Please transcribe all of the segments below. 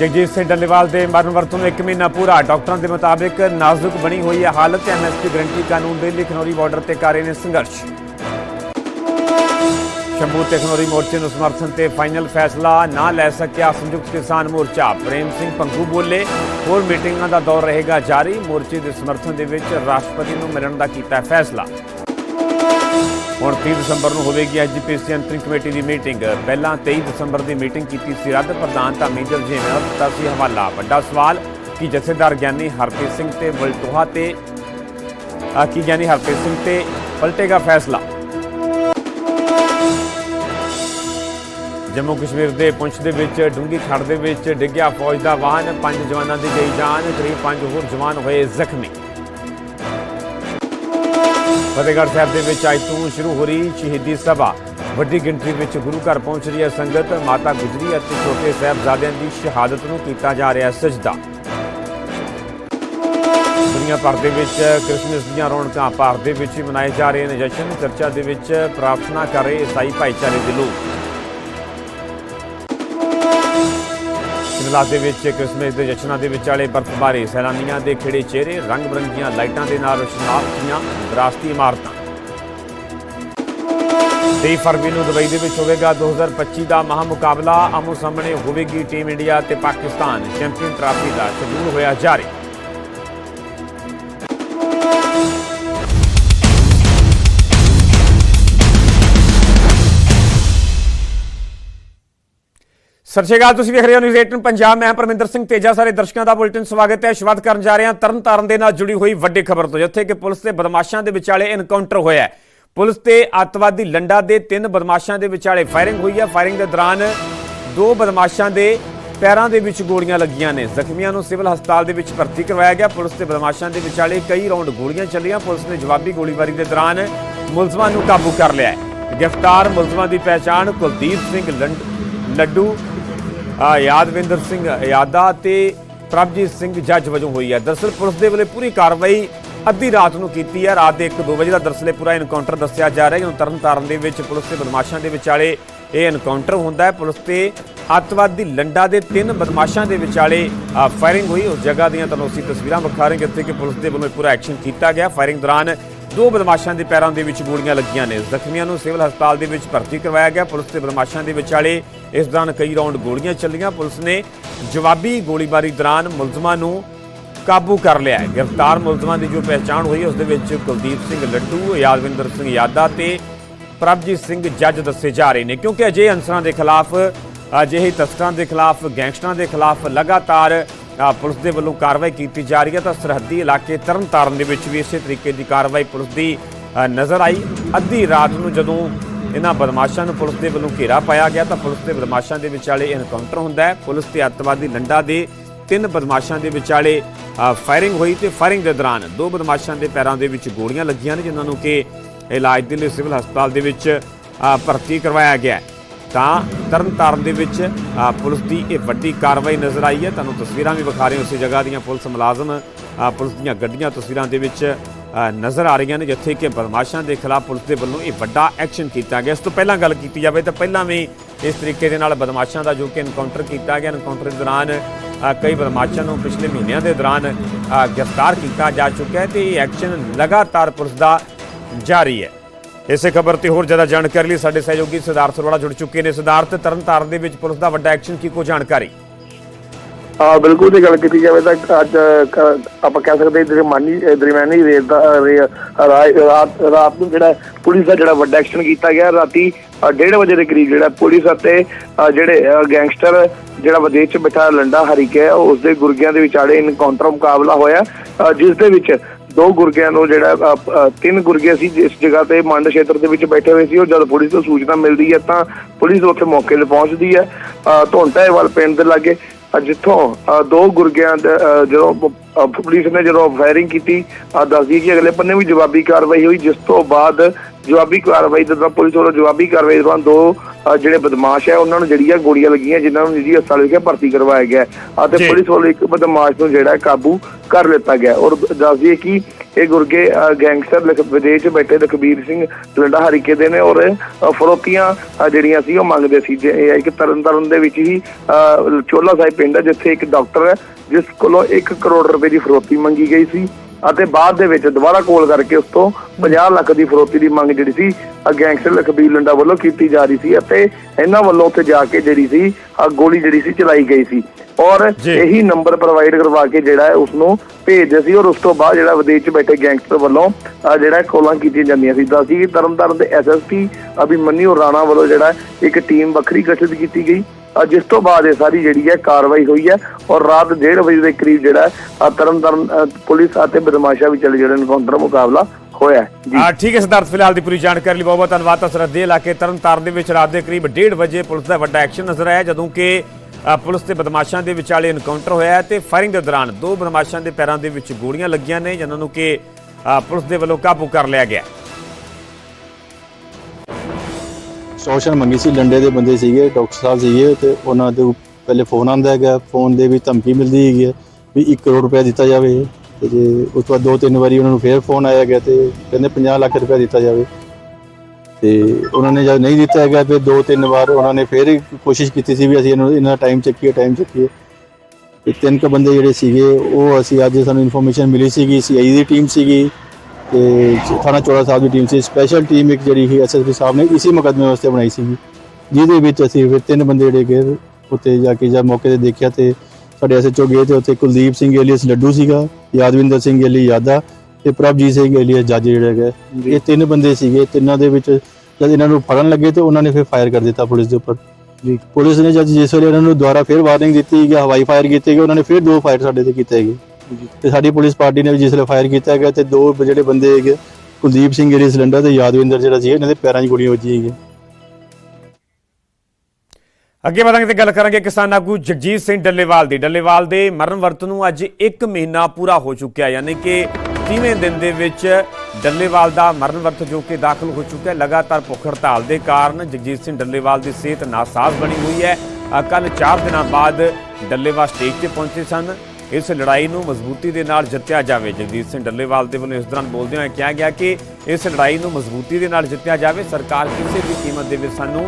ਜਗਜੀਤ ਸਿੰਘ ਡੱਲੇਵਾਲ ਦੇ ਮਰਨ ਵਰਤੋਂ ਨੂੰ 1 ਮਹੀਨਾ ਪੂਰਾ, ਡਾਕਟਰਾਂ ਦੇ ਮੁਤਾਬਿਕ ਨਾਜ਼ੁਕ ਬਣੀ ਹੋਈ ਹੈ ਹਾਲਤ, ਐਮਐਸਪੀ ਗਰੰਟੀ ਕਾਨੂੰਨ ਦੇ ਖਨੌਰੀ ਬਾਰਡਰ ਤੇ ਕਰ ਰਹੇ ਨੇ ਸੰਘਰਸ਼। ਸ਼ੰਭੂ ਤੇ ਖਨੌਰੀ ਮੋਰਚੇ ਨੂੰ ਸਮਰਥਨ ਤੇ ਫਾਈਨਲ ਫੈਸਲਾ ਨਾ ਲੈ ਸਕਿਆ ਸੰਯੁਕਤ ਕਿਸਾਨ ਮੋਰਚਾ। ਪ੍ਰੇਮ ਸਿੰਘ ਪੰਗੂ ਬੋਲੇ, ਹੋਰ ਮੀਟਿੰਗਾਂ ਦਾ ਦੌਰ ਰਹੇਗਾ ਜਾਰੀ, ਮੋਰਚੇ ਦੇ ਸਮਰਥਨ ਦੇ ਵਿੱਚ ਰਾਸ਼ਟਰਪਤੀ ਨੂੰ ਮਿਲਣ ਦਾ ਕੀਤਾ ਫੈਸਲਾ। ਹੁਣ 30 ਦਸੰਬਰ ਨੂੰ ਹੋਵੇਗੀ ਐਜੀਪੀਸੀ ਅੰਤਰਿਮ ਕਮੇਟੀ ਦੀ ਮੀਟਿੰਗ। ਪਹਿਲਾਂ 23 ਦਸੰਬਰ ਦੀ ਮੀਟਿੰਗ ਕੀਤੀ ਸੀ। ਰੱਦ ਪ੍ਰਧਾਨ ਤਾਂ ਮੇਜਰ ਜੀਵਨ ਦਿੱਤਾ ਸੀ ਹਵਾਲਾ। ਵੱਡਾ ਸਵਾਲ, ਕਿ ਜਥੇਦਾਰ ਗਿਆਨੀ ਹਰਪ੍ਰੀਤ ਸਿੰਘ ਤੇ ਬਲਟੋਹਾ ਤੇ ਕੀ ਗਿਆਨੀ ਹਰਪ੍ਰੀਤ ਸਿੰਘ ਤੇ ਪਲਟੇਗਾ ਫੈਸਲਾ? ਜੰਮੂ ਕਸ਼ਮੀਰ ਦੇ ਪੁੰਛ ਦੇ ਵਿੱਚ ਡੂੰਗੀ ਖੜ ਦੇ ਵਿੱਚ ਡਿੱਗਿਆ ਫੌਜ ਦਾ ਵਾਹਨ। ਪੰਜ ਜਵਾਨਾਂ ਦੀ ਗਈ ਜਾਨ, ਕਰੀਬ ਪੰਜ ਹੋਰ ਜਵਾਨ ਹੋਏ ਜ਼ਖਮੀ। ਫਤਿਹਗੜ੍ਹ ਸਾਹਿਬ ਦੇ ਵਿੱਚ ਅੱਜ ਤੋਂ ਸ਼ੁਰੂ ਹੋ ਰਹੀ ਸ਼ਹੀਦੀ ਸਭਾ। ਵੱਡੀ ਗਿਣਤੀ ਵਿੱਚ ਗੁਰੂ ਘਰ ਪਹੁੰਚ ਰਹੀ ਹੈ ਸੰਗਤ, ਮਾਤਾ ਗੁਜਰੀ ਅਤੇ ਛੋਟੇ ਸਾਹਿਬਜ਼ਾਦਿਆਂ ਦੀ ਸ਼ਹਾਦਤ ਨੂੰ ਕੀਤਾ ਜਾ ਰਿਹਾ ਹੈ ਸਜਦਾ। ਦੁਨੀਆ ਭਰ ਦੇ ਵਿੱਚ ਕ੍ਰਿਸਮਸ ਦੀਆਂ ਰੌਣਕਾਂ, ਭਾਰਤ ਦੇ ਵਿੱਚ ਹੀ ਮਨਾਏ ਜਾ ਰਹੇ ਨੇ ਜਸ਼ਨ, ਚਰਚਾ ਦੇ ਵਿੱਚ ਪ੍ਰਾਰਥਨਾ ਕਰ ਰਹੇ ਈਸਾਈ ਭਾਈਚਾਰੇ ਦੇ ਲੋਕ। ਸ਼ਿਮਲਾ ਦੇ ਵਿੱਚ ਕ੍ਰਿਸਮਸ ਦੇ ਜਸ਼ਨਾਂ ਦੇ ਵਿਚਾਲੇ ਬਰਫ਼ਬਾਰੀ ਸੈਲਾਨੀਆਂ ਦੇ ਖਿੜੇ ਚਿਹਰੇ, ਰੰਗ ਬਰੰਗੀਆਂ ਲਾਈਟਾਂ ਦੇ ਨਾਲ ਰੋਸ਼ਨਾਈਆਂ ਵਿਰਾਸਤੀ ਇਮਾਰਤਾਂ। 23 ਫਰਵਰੀ ਨੂੰ ਦੁਬਈ ਦੇ ਵਿੱਚ ਹੋਵੇਗਾ 2025 ਦਾ ਮਹਾ ਮੁਕਾਬਲਾ ਆਮੋ ਸਾਹਮਣੇ ਹੋਵੇਗੀ ਟੀਮ ਇੰਡੀਆ ਤੇ ਪਾਕਿਸਤਾਨ। ਚੈਂਪੀਅਨ ਟਰਾਫੀ ਦਾ ਸ਼ਡਿਊਲ ਹੋਇਆ ਜਾਰੀ। ਸਤਿ ਸ਼੍ਰੀ ਅਕਾਲ, ਤੁਸੀਂ ਵੇਖ ਰਹੇ ਹੋ ਨਿਊਜ਼ 18 ਪੰਜਾਬ। ਮੈਂ ਪਰਮਿੰਦਰ ਸਿੰਘ ਤੇਜਾ। ਸਾਰੇ ਦਰਸ਼ਕਾਂ ਦਾ ਬੁਲਟਨ ਸਵਾਗਤ ਹੈ। ਸ਼ੁਰੂਆਤ ਕਰਨ ਜਾ ਰਹੇ ਹਾਂ ਤਰਨਤਾਰਨ ਦੇ ਨਾਲ ਜੁੜੀ ਹੋਈ ਵੱਡੀ ਖਬਰ ਤੋਂ, ਜਿੱਥੇ ਕਿ ਪੁਲਿਸ ਤੇ ਬਦਮਾਸ਼ਾਂ ਦੇ ਵਿਚਾਲੇ ਐਨਕਾਊਂਟਰ ਹੋਇਆ ਪੁਲਿਸ ਤੇ ਅੱਤਵਾਦੀ ਲੰਡਾ ਦੇ ਤਿੰਨ ਬਦਮਾਸ਼ਾਂ ਦੇ ਵਿਚਾਲੇ ਫਾਇਰਿੰਗ ਹੋਈ ਹੈ। ਫਾਇਰਿੰਗ ਦੇ ਦੌਰਾਨ ਦੋ ਬਦਮਾਸ਼ਾਂ ਦੇ ਪੈਰਾਂ ਦੇ ਵਿੱਚ ਗੋਲੀਆਂ ਲੱਗੀਆਂ ਨੇ। ਜ਼ਖਮੀਆਂ ਨੂੰ ਸਿਵਲ ਹਸਪਤਾਲ ਦੇ ਵਿੱਚ ਭਰਤੀ ਕਰਵਾਇਆ ਗਿਆ। ਪੁਲਿਸ ਤੇ ਬਦਮਾਸ਼ਾਂ ਦੇ ਵਿਚਾਲੇ ਕਈ ਰੌਂਡ ਗੋਲੀਆਂ ਚੱਲੀਆਂ। ਪੁਲਿਸ ਨੇ ਜਵਾਬੀ ਗੋਲੀਬਾਰੀ ਦੇ ਦੌਰਾਨ ਮੁਲਜ਼ਮਾਂ ਨੂੰ ਕਾਬੂ ਕਰ ਲਿਆ ਹੈ। ਗ੍ਰਿਫਤਾਰ ਮੁਲਜ਼ਮਾਂ ਦੀ ਪਛਾਣ ਕੁਲਦੀਪ ਸਿੰਘ ਲੰਡ- ਲੱਡੂ ਯਾਦਵਿੰਦਰ ਸਿੰਘ ਯਾਦਾ ਤੇ ਪ੍ਰਭਜੀਤ ਸਿੰਘ ਜੱਜ ਵਜੋਂ ਹੋਈ ਹੈ। ਦਰਸਲ ਪੁਲਿਸ ਦੇ ਵੱਲੋਂ ਪੂਰੀ ਕਾਰਵਾਈ ਅੱਧੀ ਰਾਤ ਨੂੰ ਕੀਤੀ ਹੈ। ਰਾਤ ਦੇ 1-2 ਵਜੇ ਦਾ ਦਰਸਲੇ ਪੂਰਾ ਐਨਕਾਊਂਟਰ ਦੱਸਿਆ ਜਾ ਰਿਹਾ ਹੈ ਕਿ ਤਰਨਤਾਰਨ ਦੇ ਵਿੱਚ ਪੁਲਿਸ ਤੇ ਬਦਮਾਸ਼ਾਂ ਦੇ ਵਿਚਾਲੇ ਇਹ ਐਨਕਾਊਂਟਰ ਹੁੰਦਾ ਹੈ। ਪੁਲਿਸ ਤੇ ਅੱਤਵਾਦੀ ਲੰਡਾ ਦੇ ਤਿੰਨ ਬਦਮਾਸ਼ਾਂ ਦੇ ਵਿਚਾਲੇ ਫਾਇਰਿੰਗ ਹੋਈ। ਉਸ ਜਗ੍ਹਾ ਦੀਆਂ ਤੁਹਾਨੂੰ ਅਸੀਂ ਤਸਵੀਰਾਂ ਵਿਖਾ ਰਹੇ ਹਾਂ, ਜਿੱਥੇ ਕਿ ਪੁਲਿਸ ਦੇ ਵੱਲੋਂ ਪੂਰਾ ਐਕਸ਼ਨ ਕੀਤਾ ਗਿਆ। ਫਾਇਰਿੰਗ ਦੌਰਾਨ ਦੋ ਬਦਮਾਸ਼ਾਂ ਦੇ ਪੈਰਾਂ ਦੇ ਵਿੱਚ ਗੋਲੀਆਂ ਲੱਗੀਆਂ ਨੇ। ਜ਼ਖਮੀਆਂ ਨੂੰ ਸਿਵਲ ਹਸਪਤਾਲ ਦੇ ਵਿੱਚ ਭਰਤੀ ਕਰਵਾਇਆ ਗਿਆ। ਪੁਲਿਸ ਤੇ ਬਦਮਾਸ਼ਾਂ ਦੇ ਵਿਚਾਲੇ ਇਸ ਦੌਰਾਨ ਕਈ ਰਾਉਂਡ ਗੋਲੀਆਂ ਚੱਲੀਆਂ। ਪੁਲਿਸ ਨੇ ਜਵਾਬੀ ਗੋਲੀਬਾਰੀ ਦੌਰਾਨ ਮੁਲਜ਼ਮਾਂ ਨੂੰ ਕਾਬੂ ਕਰ ਲਿਆ ਹੈ। ਗ੍ਰਿਫਤਾਰ ਮੁਲਜ਼ਮਾਂ ਦੀ ਜੋ ਪਹਿਚਾਣ ਹੋਈ, ਉਸ ਦੇ ਵਿੱਚ ਕੁਲਦੀਪ ਸਿੰਘ ਲੱਡੂ, ਯਾਦਵਿੰਦਰ ਸਿੰਘ ਯਾਦਾ ਤੇ ਪ੍ਰਭਜੀਤ ਸਿੰਘ ਜੱਜ ਦੱਸੇ ਜਾ ਰਹੇ ਨੇ। ਕਿਉਂਕਿ ਅਜੇ ਅਨਸਰਾਂ ਦੇ ਖਿਲਾਫ, ਅਜਿਹੇ ਤਸਕਰਾਂ ਦੇ ਖਿਲਾਫ, ਗੈਂਗਸਟਰਾਂ ਦੇ ਖਿਲਾਫ ਲਗਾਤਾਰ ਪੁਲਿਸ ਦੇ ਵੱਲੋਂ ਕਾਰਵਾਈ ਕੀਤੀ ਜਾ ਰਹੀ ਹੈ ਤਾਂ ਸਰਹੱਦੀ ਇਲਾਕੇ ਤਰਨਤਾਰਨ ਦੇ ਵਿੱਚ ਵੀ ਇਸੇ ਤਰੀਕੇ ਦੀ ਕਾਰਵਾਈ ਪੁਲਿਸ ਦੀ ਨਜ਼ਰ ਆਈ। ਅੱਧੀ ਰਾਤ ਨੂੰ ਜਦੋਂ ਇਹਨਾਂ ਬਦਮਾਸ਼ਾਂ ਨੂੰ ਪੁਲਿਸ ਦੇ ਵੱਲੋਂ ਘੇਰਾ ਪਾਇਆ ਗਿਆ ਤਾਂ ਪੁਲਿਸ ਦੇ ਬਦਮਾਸ਼ਾਂ ਦੇ ਵਿਚਾਲੇ ਐਨਕਾਊਂਟਰ ਹੁੰਦਾ ਹੈ। ਪੁਲਿਸ ਤੇ ਅੱਤਵਾਦੀ ਲੰਡਾ ਦੇ ਤਿੰਨ ਬਦਮਾਸ਼ਾਂ ਦੇ ਵਿਚਾਲੇ ਫਾਇਰਿੰਗ ਹੋਈ ਤੇ ਫਾਇਰਿੰਗ ਦੇ ਦੌਰਾਨ ਦੋ ਬਦਮਾਸ਼ਾਂ ਦੇ ਪੈਰਾਂ ਦੇ ਵਿੱਚ ਗੋਲੀਆਂ ਲੱਗੀਆਂ ਨੇ, ਜਿਨ੍ਹਾਂ ਨੂੰ ਕਿ ਇਲਾਜ ਦੇ ਲਈ ਸਿਵਲ ਹਸਪਤਾਲ ਦੇ ਵਿੱਚ ਭਰਤੀ ਕਰਵਾਇਆ ਗਿਆ ਹੈ। ਤਾਂ ਤਰਨਤਾਰਨ ਦੇ ਵਿੱਚ ਪੁਲਿਸ ਦੀ ਇਹ ਵੱਡੀ ਕਾਰਵਾਈ ਨਜ਼ਰ ਆਈ ਹੈ। ਤੁਹਾਨੂੰ ਤਸਵੀਰਾਂ ਵੀ ਵਿਖਾ ਰਹੇ ਹਾਂ ਉਸੇ ਜਗ੍ਹਾ ਦੀਆਂ ਪੁਲਿਸ ਮੁਲਾਜ਼ਮ ਪੁਲਿਸ ਦੀਆਂ ਗੱਡੀਆਂ ਤਸਵੀਰਾਂ ਦੇ ਵਿੱਚ ਨਜ਼ਰ ਆ ਰਹੀਆਂ ਨੇ, ਜਿੱਥੇ ਕਿ ਬਦਮਾਸ਼ਾਂ ਦੇ ਖਿਲਾਫ ਪੁਲਿਸ ਦੇ ਵੱਲੋਂ ਇਹ ਵੱਡਾ ਐਕਸ਼ਨ ਕੀਤਾ ਗਿਆ। ਇਸ ਤੋਂ ਪਹਿਲਾਂ ਗੱਲ ਕੀਤੀ ਜਾਵੇ ਤਾਂ ਪਹਿਲਾਂ ਵੀ ਇਸ ਤਰੀਕੇ ਦੇ ਨਾਲ ਬਦਮਾਸ਼ਾਂ ਦਾ ਜੋ ਕਿ ਐਨਕਾਊਂਟਰ ਕੀਤਾ ਗਿਆ ਐਨਕਾਊਂਟਰ ਦੇ ਦੌਰਾਨ ਕਈ ਬਦਮਾਸ਼ਾਂ ਨੂੰ ਪਿਛਲੇ ਮਹੀਨਿਆਂ ਦੇ ਦੌਰਾਨ ਗ੍ਰਿਫਤਾਰ ਕੀਤਾ ਜਾ ਚੁੱਕਾ ਹੈ ਤੇ ਇਹ ਐਕਸ਼ਨ ਲਗਾਤਾਰ ਪੁਲਿਸ ਦਾ ਜਾਰੀ ਹੈ। ਇਸੇ ਖਬਰ ਤੇ ਹੋਰ ਜ਼ਿਆਦਾ ਜਾਣਕਾਰੀ ਲਈ ਸਾਡੇ ਸਹਿਯੋਗੀ ਸਿਧਾਰਥ ਅਰੋੜਾ ਜੁੜ ਚੁੱਕੇ ਨੇ। ਸਿਧਾਰਥ ਤਰਨਤਾਰਨ ਦੇ ਵਿੱਚ ਪੁਲਿਸ ਦਾ ਵੱਡਾ ਐਕਸ਼ਨ ਕੀ ਕੋ ਜਾਣਕਾਰੀ? ਆ ਬਿਲਕੁਲ ਦੀ ਗੱਲ ਕੀਤੀ ਜਾਵੇ ਤਾਂ ਅੱਜ ਆਪਾਂ ਕਹਿ ਸਕਦੇ ਦਰਮਾਨੀ ਦਰਮਿਆਨੀ ਰੇਤ ਦਾ ਰਾਤ ਰਾਤ ਨੂੰ ਜਿਹੜਾ ਪੁਲਿਸ ਦਾ ਜਿਹੜਾ ਵੱਡਾ ਐਕਸ਼ਨ ਕੀਤਾ ਗਿਆ ਰਾਤੀ 1:30 ਵਜੇ ਦੇ ਕਰੀਬ ਜਿਹੜਾ ਪੁਲਿਸ ਅਤੇ ਜਿਹੜੇ ਗੈਂਗਸਟਰ ਜਿਹੜਾ ਵਿਦੇਸ਼ ਚ ਬੈਠਾ ਲੰਡਾ ਹਰੀਕੇ ਹੈ ਉਸ ਦੇ ਗੁਰਗਿਆਂ ਦੇ ਵਿਚਾਲੇ ਇਨਕਾਊਂਟਰ ਮੁਕਾਬਲਾ ਹੋਇਆ। ਅ, ਜਿਸ ਦੇ ਵਿੱਚ ਦੋ ਗੁਰਗਿਆਂ ਨੂੰ ਜਿਹੜਾ ਤਿੰਨ ਗੁਰਗੇ ਸੀ ਜਿਸ ਜਗ੍ਹਾ ਤੇ ਮੰਡ ਖੇਤਰ ਦੇ ਵਿੱਚ ਬੈਠੇ ਹੋਏ ਸੀ ਉਹ ਜਦ ਪੁਲਿਸ ਨੂੰ ਸੂਚਨਾ ਮਿਲਦੀ ਹੈ ਤਾਂ ਪੁਲਿਸ ਉੱਥੇ ਮੌਕੇ ਤੇ ਪਹੁੰਚਦੀ ਹੈ। ਅ, ਧੌਂਟਾਏਵਾਲ ਪਿੰਡ ਦੇ ਲਾਗੇ ਜਿੱਥੋਂ ਦੋ ਗੁਰਗਿਆਂ ਦੇ, ਜਦੋਂ ਪੁਲਿਸ ਨੇ ਜਦੋਂ ਫਾਇਰਿੰਗ ਕੀਤੀ ਦੱਸਦੀ ਕਿ ਅਗਲੇ ਪੰਨੇ ਵੀ ਜਵਾਬੀ ਕਾਰਵਾਈ ਹੋਈ ਜਿਸ ਤੋਂ ਬਾਅਦ ਜਵਾਬੀ ਕਾਰਵਾਈ ਦੇ ਦੌਰਾਨ ਪੁਲਿਸ ਵੱਲੋਂ ਜਵਾਬੀ ਕਾਰਵਾਈ ਦੇ ਦੌਰਾਨ ਦੋ ਜਿਹੜੇ ਬਦਮਾਸ਼ ਹੈ ਉਹਨਾਂ ਨੂੰ ਜਿਹੜੀਆਂ ਗੋਲੀਆਂ ਲੱਗੀਆਂ ਜਿਨ੍ਹਾਂ ਨੂੰ ਨਿੱਜੀ ਹਸਪਤਾਲ ਵਿਖੇ ਭਰਤੀ ਕਰਵਾਇਆ ਗਿਆ ਅਤੇ। ਪੁਲਿਸ ਵੱਲੋਂ ਇੱਕ ਬਦਮਾਸ਼ ਨੂੰ ਜਿਹੜਾ ਕਾਬੂ ਕਰ ਲਿੱਤਾ ਗਿਆ। ਔਰ ਦੱਸਦੀ ਹੈ ਕਿ ਇਹ ਗੁਰਗੇ ਗੈਂਗਸਟਰ ਵਿਦੇਸ਼ 'ਚ ਬੈਠੇ ਲਖਬੀਰ ਸਿੰਘ ਲੰਡਾ ਹਰੀਕੇ ਦੇ ਨੇ ਔਰ ਫਰੋਤੀਆਂ ਜਿਹੜੀਆਂ ਸੀ ਉਹ ਮੰਗਦੇ ਸੀ ਜੇ ਇਹ ਇੱਕ ਤਰਨਤਾਰਨ ਦੇ ਵਿੱਚ ਹੀ ਚੋਲਾ ਸਾਹਿਬ ਪਿੰਡ ਹੈ ਜਿੱਥੇ ਇੱਕ ਡਾਕਟਰ ਹੈ ਜਿਸ ਕੋਲੋਂ 1 ਕਰੋੜ ਰੁਪਏ ਦੀ ਫਰੋਤੀ ਮੰਗੀ ਗਈ ਸੀ ਅਤੇ ਬਾਅਦ ਦੇ ਵਿੱਚ ਦੁਬਾਰਾ ਕੋਲ ਕਰਕੇ ਉਸ ਤੋਂ 50 ਲੱਖ ਦੀ ਫਰੋਤੀ ਦੀ ਮੰਗ ਜਿਹੜੀ ਸੀ ਗੈਂਗਸਟਰ ਲਖਬੀਰ ਲੰਡਾ ਵੱਲੋਂ ਕੀਤੀ ਜਾ ਰਹੀ ਸੀ ਅਤੇ ਇਹਨਾਂ ਵੱਲੋਂ ਉੱਥੇ ਜਾ ਕੇ ਜਿਹੜੀ ਸੀ ਗੋਲੀ ਜਿਹੜੀ ਸੀ ਚਲਾਈ ਗਈ ਸੀ। ਔਰ। ਇਹੀ ਨੰਬਰ ਪ੍ਰੋਵਾਈਡ ਕਰਵਾ ਕੇ ਜਿਹੜਾ ਹੈ ਉਸ ਨੂੰ ਭੇਜਦੇ ਸੀ ਔਰ ਉਸ ਤੋਂ ਬਾਅਦ ਜਿਹੜਾ ਵਿਦੇਸ਼ 'ਚ ਬੈਠੇ ਗੈਂਗਸਟਰ ਵੱਲੋਂ ਜਿਹੜਾ ਕੋਲਾਂ ਕੀਤੀਆਂ ਜਾਂਦੀਆਂ ਸੀ। ਦੱਸੀ ਕਿ ਤਰਨਤਾਰਨ ਦੇ ਐਸਐਸਪੀ ਅਭਿਮਨਿਊ ਰਾਣਾ ਵੱਲੋਂ ਜਿਹੜਾ ਇੱਕ ਟੀਮ ਵੱਖਰੀ ਗਠਿਤ ਕੀਤੀ ਗਈ। ਜਿਸ ਤੋਂ ਬਾਅਦ ਇਹ ਸਾਰੀ ਜਿਹੜੀ ਹੈ ਕਾਰਵਾਈ ਹੋਈ ਹੈ ਔਰ ਰਾਤ 1:30 ਵਜੇ ਦੇ ਕਰੀਬ ਜਿਹੜਾ ਤਰਨਤਾਰਨ ਪੁਲਿਸ ਅਤੇ ਬਦਮਾਸ਼ਾਂ ਵਿਚਾਲੇ ਜਿਹੜਾ ਐਨਕਾਊਂਟਰ ਮੁਕਾਬਲਾ ਹੋਇਆ ਜੀ। ਆ ਠੀਕ ਹੈ ਸਿਧਾਰਥ, ਫਿਲਹਾਲ ਦੀ ਪੂਰੀ ਜਾਣਕਾਰੀ ਲਈ ਬਹੁਤ ਬਹੁਤ ਧੰਨਵਾਦ। ਤਾਂ ਸਰਹੱਦੀ ਇਲਾਕੇ ਤਰਨਤਾਰਨ ਦੇ ਵਿੱਚ ਰਾਤ ਦੇ ਕਰੀਬ 1:30 ਵਜੇ ਪੁਲਿਸ ਦਾ ਵੱਡਾ ਐਕਸ਼ਨ ਨਜ਼ਰ ਆਇਆ, ਜਦੋਂ ਕਿ ਪੁਲਿਸ ਤੇ ਬਦਮਾਸ਼ਾਂ ਦੇ ਵਿਚਾਲੇ ਇਨਕਾਊਂਟਰ ਹੋਇਆ ਹੈ ਤੇ ਫਾਇਰਿੰਗ ਦੇ ਦੌਰਾਨ ਦੋ ਬਦਮਾਸ਼ਾਂ ਦੇ ਪੈਰਾਂ ਦੇ ਵਿੱਚ ਗੋਲੀਆਂ ਲੱਗੀਆਂ ਨੇ, ਜਿਨ੍ਹਾਂ ਨੂੰ ਕਿ ਪੁਲਿਸ ਦੇ ਵੱਲੋਂ ਕਾਬੂ ਕਰ ਲਿਆ ਗਿਆ ਸੋਸ਼ਲ ਮੰਗੀ ਸੀ ਲੰਡੇ ਦੇ ਬੰਦੇ ਸੀਗੇ, ਡਾਕਟਰ ਸਾਹਿਬ ਸੀਗੇ ਤੇ ਉਹਨਾਂ ਦੇ ਪਹਿਲੇ ਫੋਨ ਆਂਦਾ ਹੈਗਾ ਫੋਨ ਦੇ ਵੀ ਧਮਕੀ ਮਿਲਦੀ ਹੈਗੀ ਹੈ ਵੀ 1 ਕਰੋੜ ਰੁਪਏ ਦਿੱਤਾ ਜਾਵੇ ਤੇ ਜੇ ਉਸ ਤੋਂ ਬਾਅਦ ਦੋ ਤਿੰਨ ਵਾਰੀ ਉਹਨਾਂ ਨੂੰ ਫੇਰ ਫੋਨ ਆਇਆ ਗਿਆ ਤੇ ਕਹਿੰਦੇ 50 ਲੱਖ ਰੁਪਏ ਦਿੱਤਾ ਜਾਵੇ। ਤੇ ਉਹਨਾਂ ਨੇ ਜਦ ਨਹੀਂ ਦਿੱਤਾ ਹੈਗਾ ਤੇ ਦੋ ਤਿੰਨ ਵਾਰ ਉਹਨਾਂ ਨੇ ਫੇਰ ਕੋਸ਼ਿਸ਼ ਕੀਤੀ ਸੀ ਵੀ ਅਸੀਂ ਇਹਨੂੰ ਇਹਨਾਂ ਟਾਈਮ ਚੱਕੀਏ ਟਾਈਮ ਚੱਕੀਏ। ਤੇ ਤਿੰਨ ਕ ਬੰਦੇ ਜਿਹੜੇ ਸੀਗੇ, ਉਹ ਅਸੀਂ ਅੱਜ ਸਾਨੂੰ ਇਨਫੋਰਮੇਸ਼ਨ ਮਿਲੀ ਸੀਗੀ ਸੀਆਈ ਦੀ ਟੀਮ ਸੀਗੀ। ਤੇ ਥਾਣਾ ਚੋੜਾ ਸਾਹਿਬ ਦੀ ਟੀਮ ਸੀ। ਸਪੈਸ਼ਲ ਟੀਮ ਇੱਕ ਜਿਹੜੀ ਸੀ ਐਸਐਸਪੀ ਸਾਹਿਬ ਨੇ ਇਸੇ ਮੁਕੱਦਮੇ ਵਾਸਤੇ ਬਣਾਈ ਸੀਗੀ ਜਿਹਦੇ ਵਿੱਚ ਅਸੀਂ ਫਿਰ ਤਿੰਨ ਬੰਦੇ ਜਿਹੜੇ ਗਏ ਉੱਤੇ ਜਾ ਕੇ ਜਦ ਮੌਕੇ ਤੇ ਦੇਖਿਆ ਤੇ ਸਾਡੇ ਐਸਐਚਓ ਗਏ ਤੇ ਉੱਥੇ ਕੁਲਦੀਪ ਸਿੰਘ ਏਲੀਅਸ ਲੱਡੂ ਸੀਗਾ ਯਾਦਵਿੰਦਰ ਸਿੰਘ ਏਲੀ ਯਾਦਾ ਤੇ ਪ੍ਰਭਜੀਤ ਸਿੰਘ ਏਲੀਅਸ ਜੱਜ ਜਿਹੜਾ ਹੈਗਾ। ਇਹ ਤਿੰਨ ਬੰਦੇ ਸੀਗੇ ਤਿੰਨਾਂ ਦੇ ਵਿੱਚ ਜਦ ਇਹਨਾਂ ਨੂੰ ਫੜਨ ਲੱਗੇ ਤੇ ਉਹਨਾਂ ਨੇ ਫਿਰ ਫਾਇਰ ਕਰ ਦਿੱਤਾ ਪੁਲਿਸ ਦੇ ਉੱਪਰ। ਜੀ। ਪੁਲਿਸ ਨੇ ਜਦ ਜਿਸ ਵੇਲੇ ਇਹਨਾਂ ਨੂੰ ਦੁਬਾਰਾ ਫਿਰ ਵਾਰਨਿੰਗ ਦਿੱਤੀ ਕਿ ਹਵਾਈ ਫਾਇਰ ਕੀਤੇ ਗਏ ਉਹਨਾਂ ਨੇ ਫਿਰ ਦੋ ਫਾਇਰ ਸਾਡੇ ਤੇ ਕੀਤੇ ਗਏ। ਤੇ ਸਾਡੀ ਪੁਲਿਸ ਪਾਰਟੀ ਨੇ ਵੀ ਜਿਸ ਵੇਲੇ ਫਾਇਰ ਕੀਤਾ ਗਿਆ ਤੇ ਦੋ ਜਿਹੜੇ ਬੰਦੇ ਹੈਗੇ, ਕੁਲਦੀਪ ਸਿੰਘ ਏਲੀ ਸਿਲੰਡਰ ਤੇ ਯਾਦਵਿੰਦਰ ਜਿਹੜਾ ਸੀ, ਇਹਨਾਂ ਦੇ ਪੈਰਾਂ 'ਚ ਗੋਲੀਆਂ ਵੱਜੀਆਂ ਹੈਗੀਆਂ। ਅੱਗੇ ਵਧਾਂਗੇ ਤੇ ਗੱਲ ਕਰਾਂਗੇ ਕਿਸਾਨ ਆਗੂ ਜਗਜੀਤ ਸਿੰਘ ਡੱਲੇਵਾਲ ਦੀ। ਡੱਲੇਵਾਲ ਦੇ ਮਰਨ ਵਰਤ ਨੂੰ ਅੱਜ 1 ਮਹੀਨਾ ਪੂਰਾ ਹੋ ਚੁੱਕਿਆ ਯਾਨੀ ਕਿ 30ਵੇਂ ਦਿਨ ਦੇ ਵਿੱਚ ਡੱਲੇਵਾਲ ਦਾ ਮਰਨ ਵਰਤ ਜੋ ਕਿ ਦਾਖਲ ਹੋ ਚੁੱਕਾ ਹੈ, ਲਗਾਤਾਰ ਭੁੱਖ ਹੜਤਾਲ ਦੇ ਕਾਰਨ ਜਗਜੀਤ ਸਿੰਘ ਡੱਲੇਵਾਲ ਦੀ ਸਿਹਤ ਨਾਸਾਜ਼ ਬਣੀ ਹੋਈ ਹੈ। ਕੱਲ 4 ਦਿਨਾਂ ਬਾਅਦ ਡੱਲੇਵਾਲ ਸਟੇਜ ਤੇ ਪਹੁੰਚੇ ਸਨ। ਇਸ ਲੜਾਈ ਨੂੰ ਮਜ਼ਬੂਤੀ ਦੇ ਨਾਲ ਜਿੱਤਿਆ ਜਾਵੇ। ਜਗਜੀਤ ਸਿੰਘ ਡੱਲੇਵਾਲ ਦੇ ਵੱਲੋਂ ਇਸ ਦੌਰਾਨ ਬੋਲਦਿਆਂ ਹੋਇਆ ਕਿਹਾ ਗਿਆ ਕਿ ਇਸ ਲੜਾਈ ਨੂੰ ਮਜ਼ਬੂਤੀ ਦੇ ਨਾਲ ਜਿੱਤਿਆ ਜਾਵੇ, ਸਰਕਾਰ ਕਿਸੇ ਵੀ ਕੀਮਤ ਦੇ ਵਿੱਚ ਸਾਨੂੰ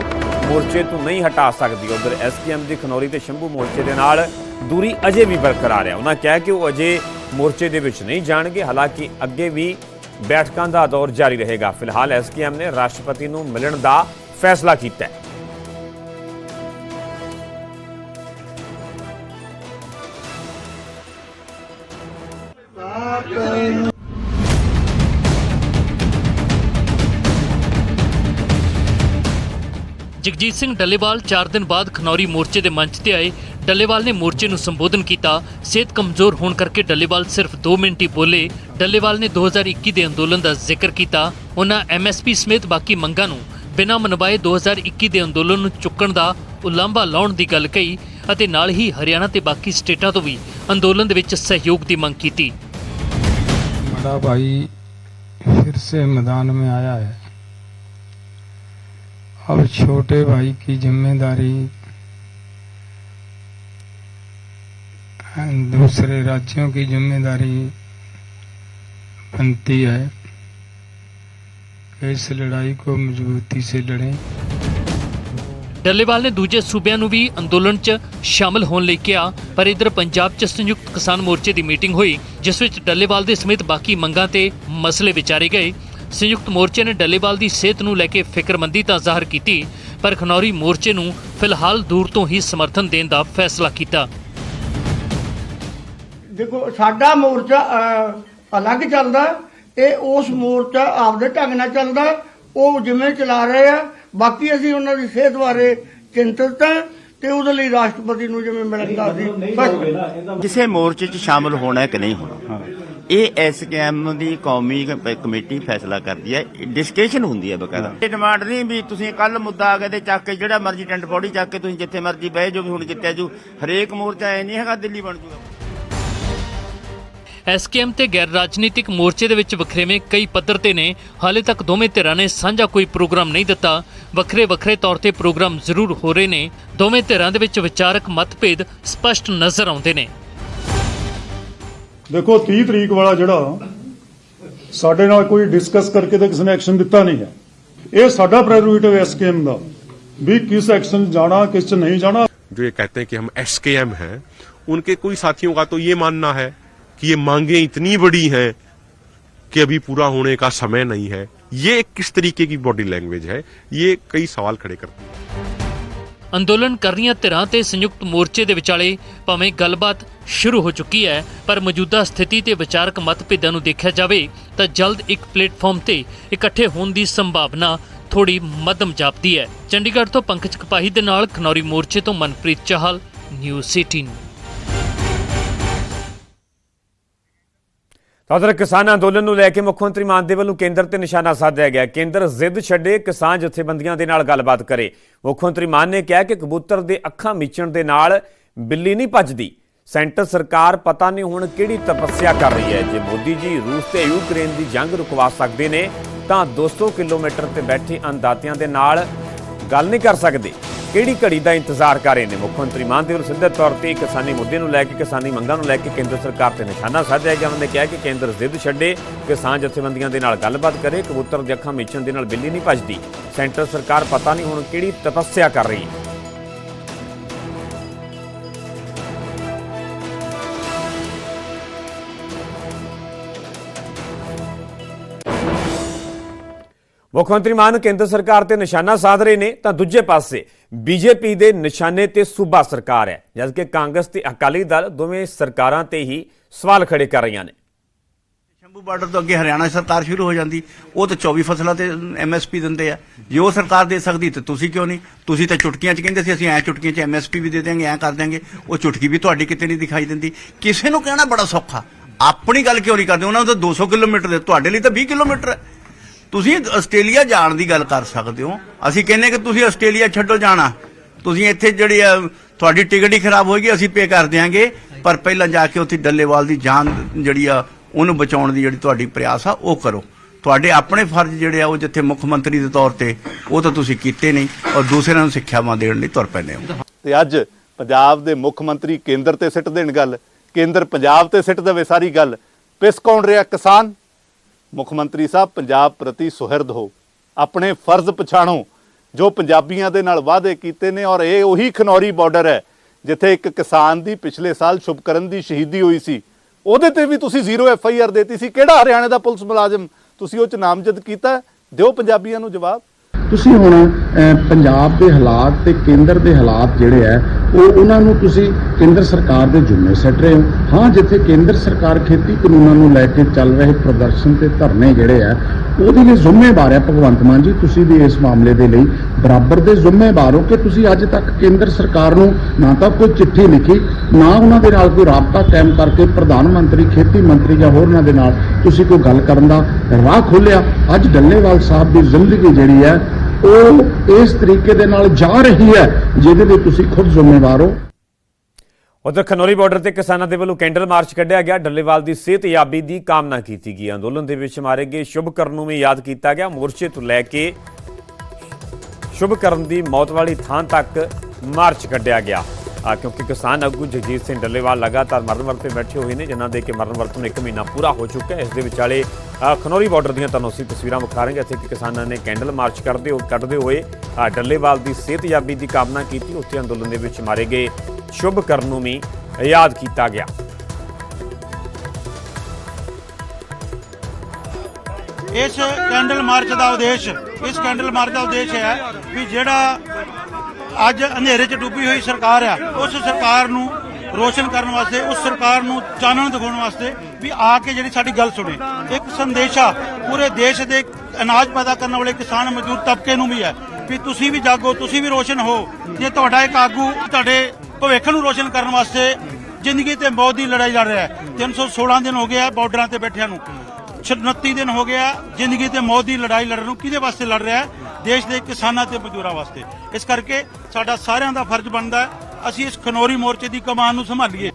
ਮੋਰਚੇ ਤੋਂ ਨਹੀਂ ਹਟਾ ਸਕਦੀ। ਉਧਰ ਐਸਕੇਐਮ ਦੀ ਖਨੌਰੀ ਤੇ ਸ਼ੰਭੂ ਮੋਰਚੇ ਦੇ ਨਾਲ ਦੂਰੀ ਅਜੇ ਵੀ ਬਰਕਰਾਰ ਹੈ। ਉਹਨਾਂ ਕਿਹਾ ਕਿ ਉਹ ਅਜੇ ਮੋਰਚੇ ਦੇ ਵਿੱਚ ਨਹੀਂ ਜਾਣਗੇ, ਹਾਲਾਂਕਿ ਅੱਗੇ ਵੀ ਬੈਠਕਾਂ ਦਾ ਦੌਰ ਜਾਰੀ ਰਹੇਗਾ। ਫਿਲਹਾਲ ਐਸਕੇਐਮ ਨੇ ਰਾਸ਼ਟਰਪਤੀ ਨੂੰ ਮਿਲਣ ਦਾ ਫੈਸਲਾ ਕੀਤਾ ਹੈ। ਜਗਜੀਤ ਸਿੰਘ ਡੱਲੇਵਾਲ 4 ਦਿਨ ਬਾਅਦ ਖਨੌਰੀ ਮੋਰਚੇ ਦੇ ਮੰਚ ਤੇ ਆਏ। ਡੱਲੇਵਾਲ ਨੇ ਮੋਰਚੇ ਨੂੰ ਸੰਬੋਧਨ ਕੀਤਾ। ਸਿਹਤ ਕਮਜ਼ੋਰ ਹੋਣ ਕਰਕੇ ਡੱਲੇਵਾਲ ਸਿਰਫ 2 ਮਿੰਟ ਹੀ ਬੋਲੇ। ਡੱਲੇਵਾਲ ਨੇ 2021 ਦੇ ਅੰਦੋਲਨ ਦਾ ਜ਼ਿਕਰ ਕੀਤਾ। ਉਹਨਾਂ ਐਮਐਸਪੀ ਸਮੇਤ ਬਾਕੀ ਮੰਗਾਂ ਨੂੰ ਬਿਨਾਂ ਮਨਵਾਏ 2021 ਦੇ ਅੰਦੋਲਨ ਨੂੰ ਚੁੱਕਣ ਦਾ ਉਲਾਂਭਾ ਲਾਉਣ ਦੀ ਗੱਲ ਕਹੀ ਅਤੇ ਨਾਲ ਹੀ ਹਰਿਆਣਾ ਤੇ ਬਾਕੀ ਸਟੇਟਾਂ ਤੋਂ ਵੀ ਅੰਦੋਲਨ ਦੇ ਵਿੱਚ ਸਹਿਯੋਗ ਦੀ ਮੰਗ ਕੀਤੀ। बड़ा भाई फिर से मैदान में आया है। अब छोटे भाई की ज़िम्मेदारी दूसरे राज्यों की ज़िम्मेदारी बनती है। इस लड़ाई को मजबूती से लड़ें। ਡੱਲੇਵਾਲ ਨੇ ਦੂਜੇ ਸੂਬਿਆਂ ਨੂੰ ਵੀ ਅੰਦੋਲਨ 'ਚ ਸ਼ਾਮਲ ਹੋਣ ਲਈ ਕਿਹਾ ਪਰ ਇਧਰ ਪੰਜਾਬ 'ਚ ਸੰਯੁਕਤ ਕਿਸਾਨ ਮੋਰਚੇ ਦੀ ਮੀਟਿੰਗ ਹੋਈ ਜਿਸ ਵਿੱਚ ਡੱਲੇਵਾਲ ਦੇ ਸਮੇਤ ਬਾਕੀ ਮੰਗਾਂ ਤੇ ਮਸਲੇ ਵਿਚਾਰੇ ਗਏ। ਸੰਯੁਕਤ ਮੋਰਚੇ ਨੇ ਡੱਲੇਵਾਲ ਦੀ ਸਿਹਤ ਨੂੰ ਲੈ ਕੇ ਫਿਕਰਮੰਦੀ ਤਾਂ ਜ਼ਾਹਰ ਕੀਤੀ ਪਰ ਖਨੌਰੀ ਮੋਰਚੇ ਨੂੰ ਫਿਲਹਾਲ ਦੂਰ ਤੋਂ ਹੀ ਸਮਰਥਨ ਦੇਣ ਦਾ ਫੈਸਲਾ ਕੀਤਾ। ਦੇਖੋ ਸਾਡਾ ਮੋਰਚਾ ਅਹ, ਅਲੱਗ ਚੱਲਦਾ ਤੇ ਉਸ ਮੋਰਚਾ ਆਪਦੇ ਢੰਗ ਨਾਲ ਚੱਲਦਾ ਉਹ ਜਿਵੇਂ ਚਲਾ ਰਹੇ ਆ ਬਾਕੀ ਅਸੀਂ ਉਹਨਾਂ ਦੀ ਸਿਹਤ ਬਾਰੇ ਚਿੰਤਤ ਹਾਂ ਤੇ ਉਹਦੇ ਲਈ ਰਾਸ਼ਟਰਪਤੀ ਨੂੰ ਜਿਵੇਂ ਮਿਲਦਾ ਸੀ ਕਿਸੇ ਮੋਰਚੇ 'ਚ ਸ਼ਾਮਲ ਹੋਣਾ ਹੈ ਕਿ ਨਹੀਂ ਹੋਣਾ? ਇਹ ਐਸਕੇਐਮ ਦੀ ਕੌਮੀ ਕ- ਕਮੇਟੀ ਫੈਸਲਾ ਕਰਦੀ ਹੈ ਡਿਸਕਸ਼ਨ ਹੁੰਦੀ ਹੈ ਬਕਾਇਦਾ। ਇਹ ਡਿਮਾਂਡ ਨਹੀਂ ਵੀ ਤੁਸੀਂ ਕੱਲ ਮੁੱਦਾ ਆ ਗਿਆ ਤੇ ਚੱਕ ਕੇ ਜਿਹੜਾ ਮਰਜ਼ੀ ਟੈਂਟ ਫੋੜੀ ਚੱਕ ਕੇ ਤੁਸੀਂ ਜਿੱਥੇ ਮਰਜ਼ੀ ਬਹਿ ਜਾਓ ਵੀ ਹੁਣ ਜਿੱਤਿਆ ਜੂ ਹਰੇਕ ਮੋਰਚਾ ਐ ਨਹੀਂ ਹੈਗਾ ਦਿੱਲੀ ਬਣ ਜੂਗਾ। ਐਸਕੇਐਮ ਤੇ ਗੈਰ ਰਾਜਨੀਤਿਕ ਮੋਰਚੇ ਦੇ ਵਿੱਚ ਵਖਰੇਵੇਂ ਕਈ ਪੱਧਰ ਤੇ ਨੇ ਹਾਲੇ ਤੱਕ ਦੋਵੇਂ ਧਿਰਾਂ ਨੇ ਸਾਂਝਾ ਕੋਈ ਪ੍ਰੋਗਰਾਮ ਨਹੀਂ ਦਿੱਤਾ ਵੱਖਰੇ ਵੱਖਰੇ ਤੌਰ ਤੇ ਪ੍ਰੋਗਰਾਮ ਜ਼ਰੂਰ ਹੋ ਰਹੇ ਨੇ ਦੋਵੇਂ ਧਿਰਾਂ ਦੇ ਵਿੱਚ ਵਿਚਾਰਕ ਮਤਭੇਦ ਸਪਸ਼ਟ ਨਜ਼ਰ ਆਉਂਦੇ ਨੇ ਦੇਖੋ 30 ਤਰੀਕ ਵਾਲਾ ਜਿਹੜਾ ਸਾਡੇ ਨਾਲ ਕੋਈ ਡਿਸਕਸ ਕਰਕੇ ਤਾਂ ਕਿਸੇ ਨੇ ਐਕਸ਼ਨ ਦਿੱਤਾ ਨਹੀਂ ਹੈ ਇਹ ਸਾਡਾ ਪ੍ਰੈਰੋਗੇਟਿਵ ਹੈ ਸਕੀਮ ਦਾ ਵੀ ਕਿਸ ਐਕਸ਼ਨ ਜਾਣਾ ਕਿਸ ਚ ਨਹੀਂ ਜਾਣਾ जो ये कहते हैं कि हम एस हैं उनके कोई साथियों का तो ये मानना है कि ये मांगे इतनी बड़ी हैं कि अभी पूरा होने का समय नहीं है ये किस तरीके की बॉडी लैंग्वेज है ये कई सवाल खड़े करते हैं ਅੰਦੋਲਨ ਕਰ ਰਹੀਆਂ ਧਿਰਾਂ ਤੇ ਸੰਯੁਕਤ ਮੋਰਚੇ ਦੇ ਵਿਚਾਲੇ ਭਾਵੇਂ ਗੱਲਬਾਤ ਸ਼ੁਰੂ ਹੋ ਚੁੱਕੀ ਹੈ ਪਰ ਮੌਜੂਦਾ ਸਥਿਤੀ ਤੇ ਵਿਚਾਰਕ ਮਤਭੇਦਾਂ ਨੂੰ ਦੇਖਿਆ ਜਾਵੇ ਤਾਂ ਜਲਦ ਇੱਕ ਪਲੇਟਫਾਰਮ ਤੇ ਇਕੱਠੇ ਹੋਣ ਦੀ ਸੰਭਾਵਨਾ ਥੋੜੀ ਮੱਧਮ ਜਾਪਦੀ ਹੈ ਚੰਡੀਗੜ੍ਹ ਤੋਂ ਪੰਕਜ ਕਪਾਹੀ ਦੇ ਨਾਲ ਖਨੌਰੀ ਮੋਰਚੇ ਤੋਂ ਮਨਪ੍ਰੀਤ ਚਾਹਲ ਨਿਊਜ਼ 18 ਤਾਂ ਉਧਰ ਕਿਸਾਨ ਅੰਦੋਲਨ ਨੂੰ ਲੈ ਕੇ ਮੁੱਖ ਮੰਤਰੀ ਮਾਨ ਦੇ ਵੱਲੋਂ ਕੇਂਦਰ ਤੇ ਨਿਸ਼ਾਨਾ ਸਾਧਿਆ ਗਿਆ। ਕੇਂਦਰ ਜ਼ਿੱਦ ਛੱਡੇ ਕਿਸਾਨ ਜਥੇਬੰਦੀਆਂ ਦੇ ਨਾਲ ਗੱਲਬਾਤ ਕਰੇ। ਮੁੱਖ ਮੰਤਰੀ ਮਾਨ ਨੇ ਕਿਹਾ ਕਿ ਕਬੂਤਰ ਦੇ ਅੱਖਾਂ ਮੀਚਣ ਦੇ ਨਾਲ ਬਿੱਲੀ ਨਹੀਂ ਭੱਜਦੀ। ਸੈਂਟਰ ਸਰਕਾਰ ਪਤਾ ਨਹੀਂ ਹੁਣ ਕਿਹੜੀ ਤਪੱਸਿਆ ਕਰ ਰਹੀ ਹੈ। ਜੇ ਮੋਦੀ ਜੀ ਰੂਸ ਤੇ ਯੂਕਰੇਨ ਦੀ ਜੰਗ ਰੁਕਵਾ ਸਕਦੇ ਨੇ, ਤਾਂ 200 ਕਿਲੋਮੀਟਰ ਤੇ ਬੈਠੇ ਅੰਦਾਤਿਆਂ ਦੇ ਨਾਲ ਗੱਲ ਨਹੀਂ ਕਰ ਸਕਦੇ। ਕਿਹੜੀ ਘੜੀ ਦਾ ਇੰਤਜ਼ਾਰ ਕਰ ਰਹੇ ਨੇ? ਮੁੱਖ ਮੰਤਰੀ ਮਾਨ ਦੇ ਵੱਲੋਂ ਸਿੱਧੇ ਤੌਰ ਤੇ ਕਿਸਾਨੀ ਮੁੱਦੇ ਨੂੰ ਲੈ ਕੇ, ਕਿਸਾਨੀ ਮੰਗਾਂ ਨੂੰ ਲੈ ਕੇ ਕੇਂਦਰ ਸਰਕਾਰ ਤੇ ਨਿਸ਼ਾਨਾ ਸਾਧਿਆ ਗਿਆ। ਉਹਨਾਂ ਨੇ ਕਿਹਾ ਕਿ ਕੇਂਦਰ ਜ਼ਿੱਦ ਛੱਡੇ ਕਿਸਾਨ ਜਥੇਬੰਦੀਆਂ ਦੇ ਨਾਲ ਗੱਲਬਾਤ ਕਰੇ, ਕਬੂਤਰ ਦੀ ਅੱਖਾਂ ਮੀਚਣ ਦੇ ਨਾਲ ਬਿੱਲੀ ਨਹੀਂ ਭੱਜਦੀ। ਸੈਂਟਰ ਸਰਕਾਰ ਪਤਾ ਨਹੀਂ ਹੁਣ ਕਿਹੜੀ ਤਪੱਸਿਆ ਕਰ ਰਹੀ। ਹੈ ਮੁੱਖ ਮੰਤਰੀ ਮਾਨ ਕੇਂਦਰ ਸਰਕਾਰ ਤੇ ਨਿਸ਼ਾਨਾ ਸਾਧ ਰਹੇ ਨੇ, ਤਾਂ ਦੂਜੇ ਪਾਸੇ ਬੀਜੇਪੀ ਦੇ ਨਿਸ਼ਾਨੇ ਤੇ ਸੂਬਾ ਸਰਕਾਰ ਹੈ ਜਦਕਿ ਕਾਂਗਰਸ ਤੇ ਅਕਾਲੀ ਦਲ ਦੋਵੇਂ ਸਰਕਾਰਾਂ ਤੇ ਹੀ ਸਵਾਲ ਖੜੇ ਕਰ ਰਹੀਆਂ ਨੇ। ਸ਼ੰਭੂ ਬਾਰਡਰ ਤੋਂ ਅੱਗੇ ਹਰਿਆਣਾ ਸਰਕਾਰ ਸ਼ੁਰੂ ਹੋ ਜਾਂਦੀ, ਉਹ ਤਾਂ 24 ਫਸਲਾਂ ਤੇ ਐਮਐਸਪੀ ਦਿੰਦੇ ਆ। ਜੇ ਉਹ ਸਰਕਾਰ ਦੇ ਸਕਦੀ ਤੇ ਤੁਸੀਂ ਕਿਉਂ ਨਹੀਂ? ਤੁਸੀਂ ਤਾਂ ਚੁਟਕੀਆਂ 'ਚ ਕਹਿੰਦੇ ਸੀ, ਅਸੀਂ ਐ ਚੁਟਕੀਆਂ 'ਚ ਐਮਐਸਪੀ ਵੀ ਦੇ ਦਿਆਂਗੇ, ਐ ਕਰ ਦਿਆਂਗੇ। ਉਹ ਚੁਟਕੀ ਵੀ ਤੁਹਾਡੀ ਕਿਤੇ ਨਹੀਂ ਦਿਖਾਈ ਦਿੰਦੀ। ਕਿਸੇ ਨੂੰ ਕਹਿਣਾ ਬੜਾ ਸੌਖਾ। ਆਪਣੀ ਗੱਲ ਕਿਉਂ ਨਹੀਂ ਕਰਦੇ? ਉਹਨਾਂ ਨੂੰ ਤਾਂ 200 ਕਿਲੋਮੀਟਰ ਦੇ ਤੁਹਾਡੇ ਲਈ ਤਾਂ 20 ਕਿਲੋਮੀਟਰ ਹੈ। ਤੁਸੀਂ ਆਸਟ੍ਰੇਲੀਆ ਜਾਣ ਦੀ ਗੱਲ ਕਰ ਸਕਦੇ ਹੋ। ਅਸੀਂ ਕਹਿੰਨੇ ਕਿ ਤੁਸੀਂ ਆਸਟ੍ਰੇਲੀਆ ਛੱਡੋ ਜਾਣਾ। ਤੁਸੀਂ ਇੱਥੇ ਜਿਹੜੀ ਆ, ਤੁਹਾਡੀ ਟਿਕਟ ਹੀ ਖਰਾਬ ਹੋਏਗੀ ਅਸੀਂ ਪੇ ਕਰ ਦਿਆਂਗੇ। ਪਰ ਪਹਿਲਾਂ ਜਾ ਕੇ ਉੱਥੇ ਡੱਲੇਵਾਲ ਦੀ ਜਾਨ ਜਿਹੜੀ ਆ ਉਹਨੂੰ ਬਚਾਉਣ ਦੀ ਜਿਹੜੀ ਤੁਹਾਡੀ ਪ੍ਰਯਾਸ ਆ ਉਹ ਕਰੋ। ਤੁਹਾਡੇ ਆਪਣੇ ਫਰਜ਼ ਜਿਹੜੇ ਆ ਉਹ ਜਿੱਥੇ ਮੁੱਖ ਮੰਤਰੀ ਦੇ ਤੌਰ ਤੇ ਉਹ ਤਾਂ ਤੁਸੀਂ ਕੀਤੇ ਨਹੀਂ ਔਰ ਦੂਸਰਿਆਂ ਨੂੰ ਸਿੱਖਿਆਵਾਂ ਦੇਣ ਲਈ ਤੁਰ ਪੈਂਦੇ ਹੋ। ਤੇ ਅੱਜ ਪੰਜਾਬ ਦੇ ਮੁੱਖ ਮੰਤਰੀ ਕੇਂਦਰ ਤੇ ਸਿੱਟ ਦੇਣ ਗੱਲ ਕੇਂਦਰ ਪੰਜਾਬ ਤੇ ਸਿੱਟ ਦੇਵੇ ਸਾਰੀ ਗੱਲ। ਪਿਸ ਕੌਣ ਰਿਹਾ ਕਿਸਾਨ ਮੁੱਖ ਮੰਤਰੀ ਸਾਹਿਬ, ਪੰਜਾਬ ਪ੍ਰਤੀ ਸੁਹਿਰਦ ਹੋ। ਆਪਣੇ ਫਰਜ਼ ਪਛਾਣੋ, ਜੋ ਪੰਜਾਬੀਆਂ ਦੇ ਨਾਲ ਵਾਅਦੇ ਕੀਤੇ ਨੇ ਔਰ ਇਹ ਉਹੀ ਖਨੌਰੀ ਬਾਰਡਰ ਹੈ, ਜਿੱਥੇ ਇੱਕ ਕਿਸਾਨ ਦੀ ਪਿਛਲੇ ਸਾਲ ਸ਼ੁਭਕਰਨ ਦੀ ਸ਼ਹੀਦੀ ਹੋਈ ਸੀ। ਉਹਦੇ ਤੇ ਵੀ ਤੁਸੀਂ ਜ਼ੀਰੋ ਐਫ ਆਈ ਆਰ ਦੇਤੀ ਸੀ। ਕਿਹੜਾ ਹਰਿਆਣੇ ਦਾ ਪੁਲਿਸ ਮੁਲਾਜ਼ਮ ਤੁਸੀਂ ਉਹ ਚ ਨਾਮਜ਼ਦ ਕੀਤਾ? ਦਿਓ ਪੰਜਾਬੀਆਂ ਨੂੰ ਜਵਾਬ। ਤੁਸੀਂ ਹੁਣ ਪੰਜਾਬ ਦੇ ਹਾਲਾਤ ਤੇ ਕੇਂਦਰ ਦੇ ਹਾਲਾਤ ਜਿਹੜੇ ਆ ਉਹ ਉਹਨਾਂ ਨੂੰ ਤੁਸੀਂ ਕੇਂਦਰ ਸਰਕਾਰ ਦੇ ਜੁਮੇ ਸੱਟ ਰਹੇ ਹੋ। ਹਾਂ, ਜਿੱਥੇ ਕੇਂਦਰ ਸਰਕਾਰ ਖੇਤੀ ਕਾਨੂੰਨਾਂ ਨੂੰ ਲੈ ਕੇ ਚੱਲ ਰਹੇ ਪ੍ਰਦਰਸ਼ਨ ਤੇ ਧਰਨੇ ਜਿਹੜੇ ਆ ਉਹਦੇ ਲਈ ਜ਼ਿੰਮੇਵਾਰ ਹੈ ਭਗਵੰਤ ਮਾਨ ਜੀ, ਤੁਸੀਂ ਵੀ ਇਸ ਮਾਮਲੇ ਦੇ ਲਈ ਬਰਾਬਰ ਦੇ ਜ਼ਿੰਮੇਵਾਰ ਹੋ ਕਿ ਤੁਸੀਂ ਅੱਜ ਤੱਕ ਕੇਂਦਰ ਸਰਕਾਰ ਨੂੰ ਨਾ ਤਾਂ ਕੋਈ ਚਿੱਠੀ ਲਿਖੀ, ਨਾ ਉਹਨਾਂ ਦੇ ਨਾਲ ਕੋਈ ਰਾਬਤਾ ਕਾਇਮ ਕਰਕੇ ਪ੍ਰਧਾਨ ਮੰਤਰੀ, ਖੇਤੀ ਮੰਤਰੀ ਜਾਂ ਹੋਰਨਾਂ ਦੇ ਨਾਲ ਤੁਸੀਂ ਕੋਈ ਗੱਲ ਕਰਨ ਦਾ ਰਾਹ ਖੋਲਿਆ ਅੱਜ ਡੱਲੇਵਾਲ ਸਾਹਿਬ ਦੀ ਜ਼ਿੰਦਗੀ ਜਿਹੜੀ ਹੈ ਉਹ ਇਸ ਤਰੀਕੇ ਦੇ ਨਾਲ ਜਾ ਰਹੀ ਹੈ ਜਿਹਦੇ ਲਈ ਤੁਸੀਂ ਖੁਦ ਜ਼ਿੰਮੇਵਾਰ ਹੋ। ਉਧਰ ਖਨੌਰੀ ਬਾਰਡਰ ਤੇ ਕਿਸਾਨਾਂ ਦੇ ਵੱਲੋਂ ਕੈਂਡਲ ਮਾਰਚ ਕੱਢਿਆ ਗਿਆ। ਡੱਲੇਵਾਲ ਦੀ ਸਿਹਤਯਾਬੀ ਦੀ ਕਾਮਨਾ ਕੀਤੀ ਗਈ। ਅੰਦੋਲਨ ਦੇ ਵਿੱਚ ਮਾਰੇ ਗਏ ਸ਼ੁਭਕਰਨ ਨੂੰ ਵੀ ਯਾਦ ਕੀਤਾ ਗਿਆ। ਮੋਰਚੇ ਤੋਂ ਲੈ ਕੇ ਸ਼ੁਭਕਰਨ ਦੀ ਮੌਤ ਵਾਲੀ ਥਾਂ ਤੱਕ ਮਾਰਚ ਕੱਢਿਆ ਗਿਆ। ਕਿਉਂਕਿ ਕਿਸਾਨ ਆਗੂ ਜਗਜੀਤ ਸਿੰਘ ਡੱਲੇਵਾਲ ਲਗਾਤਾਰ ਮਰਨ ਵਰਤ ਤੇ ਬੈਠੇ ਹੋਏ ਨੇ, ਜਿਨ੍ਹਾਂ ਦੇ ਕਿ ਮਰਨ ਵਰਤ ਨੂੰ ਇੱਕ ਮਹੀਨਾ ਪੂਰਾ ਹੋ ਚੁੱਕਾ ਹੈ। ਇਸ ਦੇ ਵਿਚਾਲੇ ਖਨੌਰੀ ਬਾਰਡਰ ਦੀਆਂ ਤੁਹਾਨੂੰ ਅਸੀਂ ਤਸਵੀਰਾਂ ਵਿਖਾ ਰਹੇ ਹਾਂ, ਜਿੱਥੇ ਕਿ ਕਿਸਾਨਾਂ ਨੇ ਕੈਂਡਲ ਮਾਰਚ ਕਰਦੇ ਹੋ ਕੱਢਦੇ ਹੋਏ ਡੱਲੇਵਾਲ ਦੀ ਸਿਹਤਯਾਬੀ ਦੀ ਕਾਮਨਾ ਕੀਤੀ। ਉੱਥੇ ਅੰਦੋਲਨ ਦੇ ਵਿੱਚ ਮਾਰੇ ਗਏ ਸ਼ੁਭ ਕਰਨ ਨੂੰ ਵੀ ਯਾਦ ਕੀਤਾ ਗਿਆ। ਇਸ ਕੈਂਡਲ ਮਾਰਚ ਦਾ ਉਦੇਸ਼ ਇਸ ਕੈਂਡਲ ਮਾਰਚ ਦਾ ਉਦੇਸ਼ ਹੈ ਵੀ ਜਿਹੜਾ ਅੱਜ ਹਨੇਰੇ 'ਚ ਡੁੱਬੀ ਹੋਈ ਸਰਕਾਰ ਆ, ਉਸ ਸਰਕਾਰ ਨੂੰ ਰੋਸ਼ਨ ਕਰਨ ਵਾਸਤੇ, ਉਸ ਸਰਕਾਰ ਨੂੰ ਚਾਨਣ ਦਿਖਾਉਣ ਵਾਸਤੇ ਵੀ ਆ ਕੇ ਜਿਹੜੀ ਸਾਡੀ ਗੱਲ ਸੁਣੇ। ਇੱਕ ਸੰਦੇਸ਼ਾ ਪੂਰੇ ਦੇਸ਼ ਦੇ ਅਨਾਜ ਪੈਦਾ ਕਰਨ ਵਾਲੇ ਕਿਸਾਨ ਮਜ਼ਦੂਰ ਤਬਕੇ ਨੂੰ ਵੀ ਹੈ ਵੀ ਤੁਸੀਂ ਵੀ ਜਾਗੋ, ਤੁਸੀਂ ਵੀ ਰੋਸ਼ਨ ਹੋ। ਜੇ ਤੁਹਾਡਾ ਇੱਕ ਆਗੂ ਤੁਹਾਡੇ ਭਵਿੱਖ ਨੂੰ ਰੋਸ਼ਨ ਕਰਨ ਵਾਸਤੇ ਜ਼ਿੰਦਗੀ ਤੇ ਮੌਤ ਦੀ ਲੜਾਈ ਲੜ ਰਿਹਾ ਹੈ। 316 ਦਿਨ ਹੋ ਗਏ ਆ ਬਾਰਡਰਾਂ ਤੇ ਬੈਠਿਆਂ ਨੂੰ। 29 ਦਿਨ ਹੋ ਗਿਆ, ਜ਼ਿੰਦਗੀ ਤੇ ਮੌਤ ਦੀ ਲੜਾਈ ਲੜਨ ਨੂੰ ਕਿਹਦੇ ਵਾਸਤੇ ਲੜ ਰਿਹਾ ਹੈ? ਦੇਸ਼ ਦੇ ਕਿਸਾਨਾਂ ਤੇ ਮਜ਼ਦੂਰਾਂ ਵਾਸਤੇ। ਇਸ ਕਰਕੇ ਸਾਡਾ ਸਾਰਿਆਂ ਦਾ ਫਰਜ਼ ਬਣਦਾ ਹੈ, ਅਸੀਂ ਇਸ ਖਨੌਰੀ ਮੋਰਚੇ ਦੀ ਕਮਾਨ ਨੂੰ ਸੰਭਾਲੀਏ।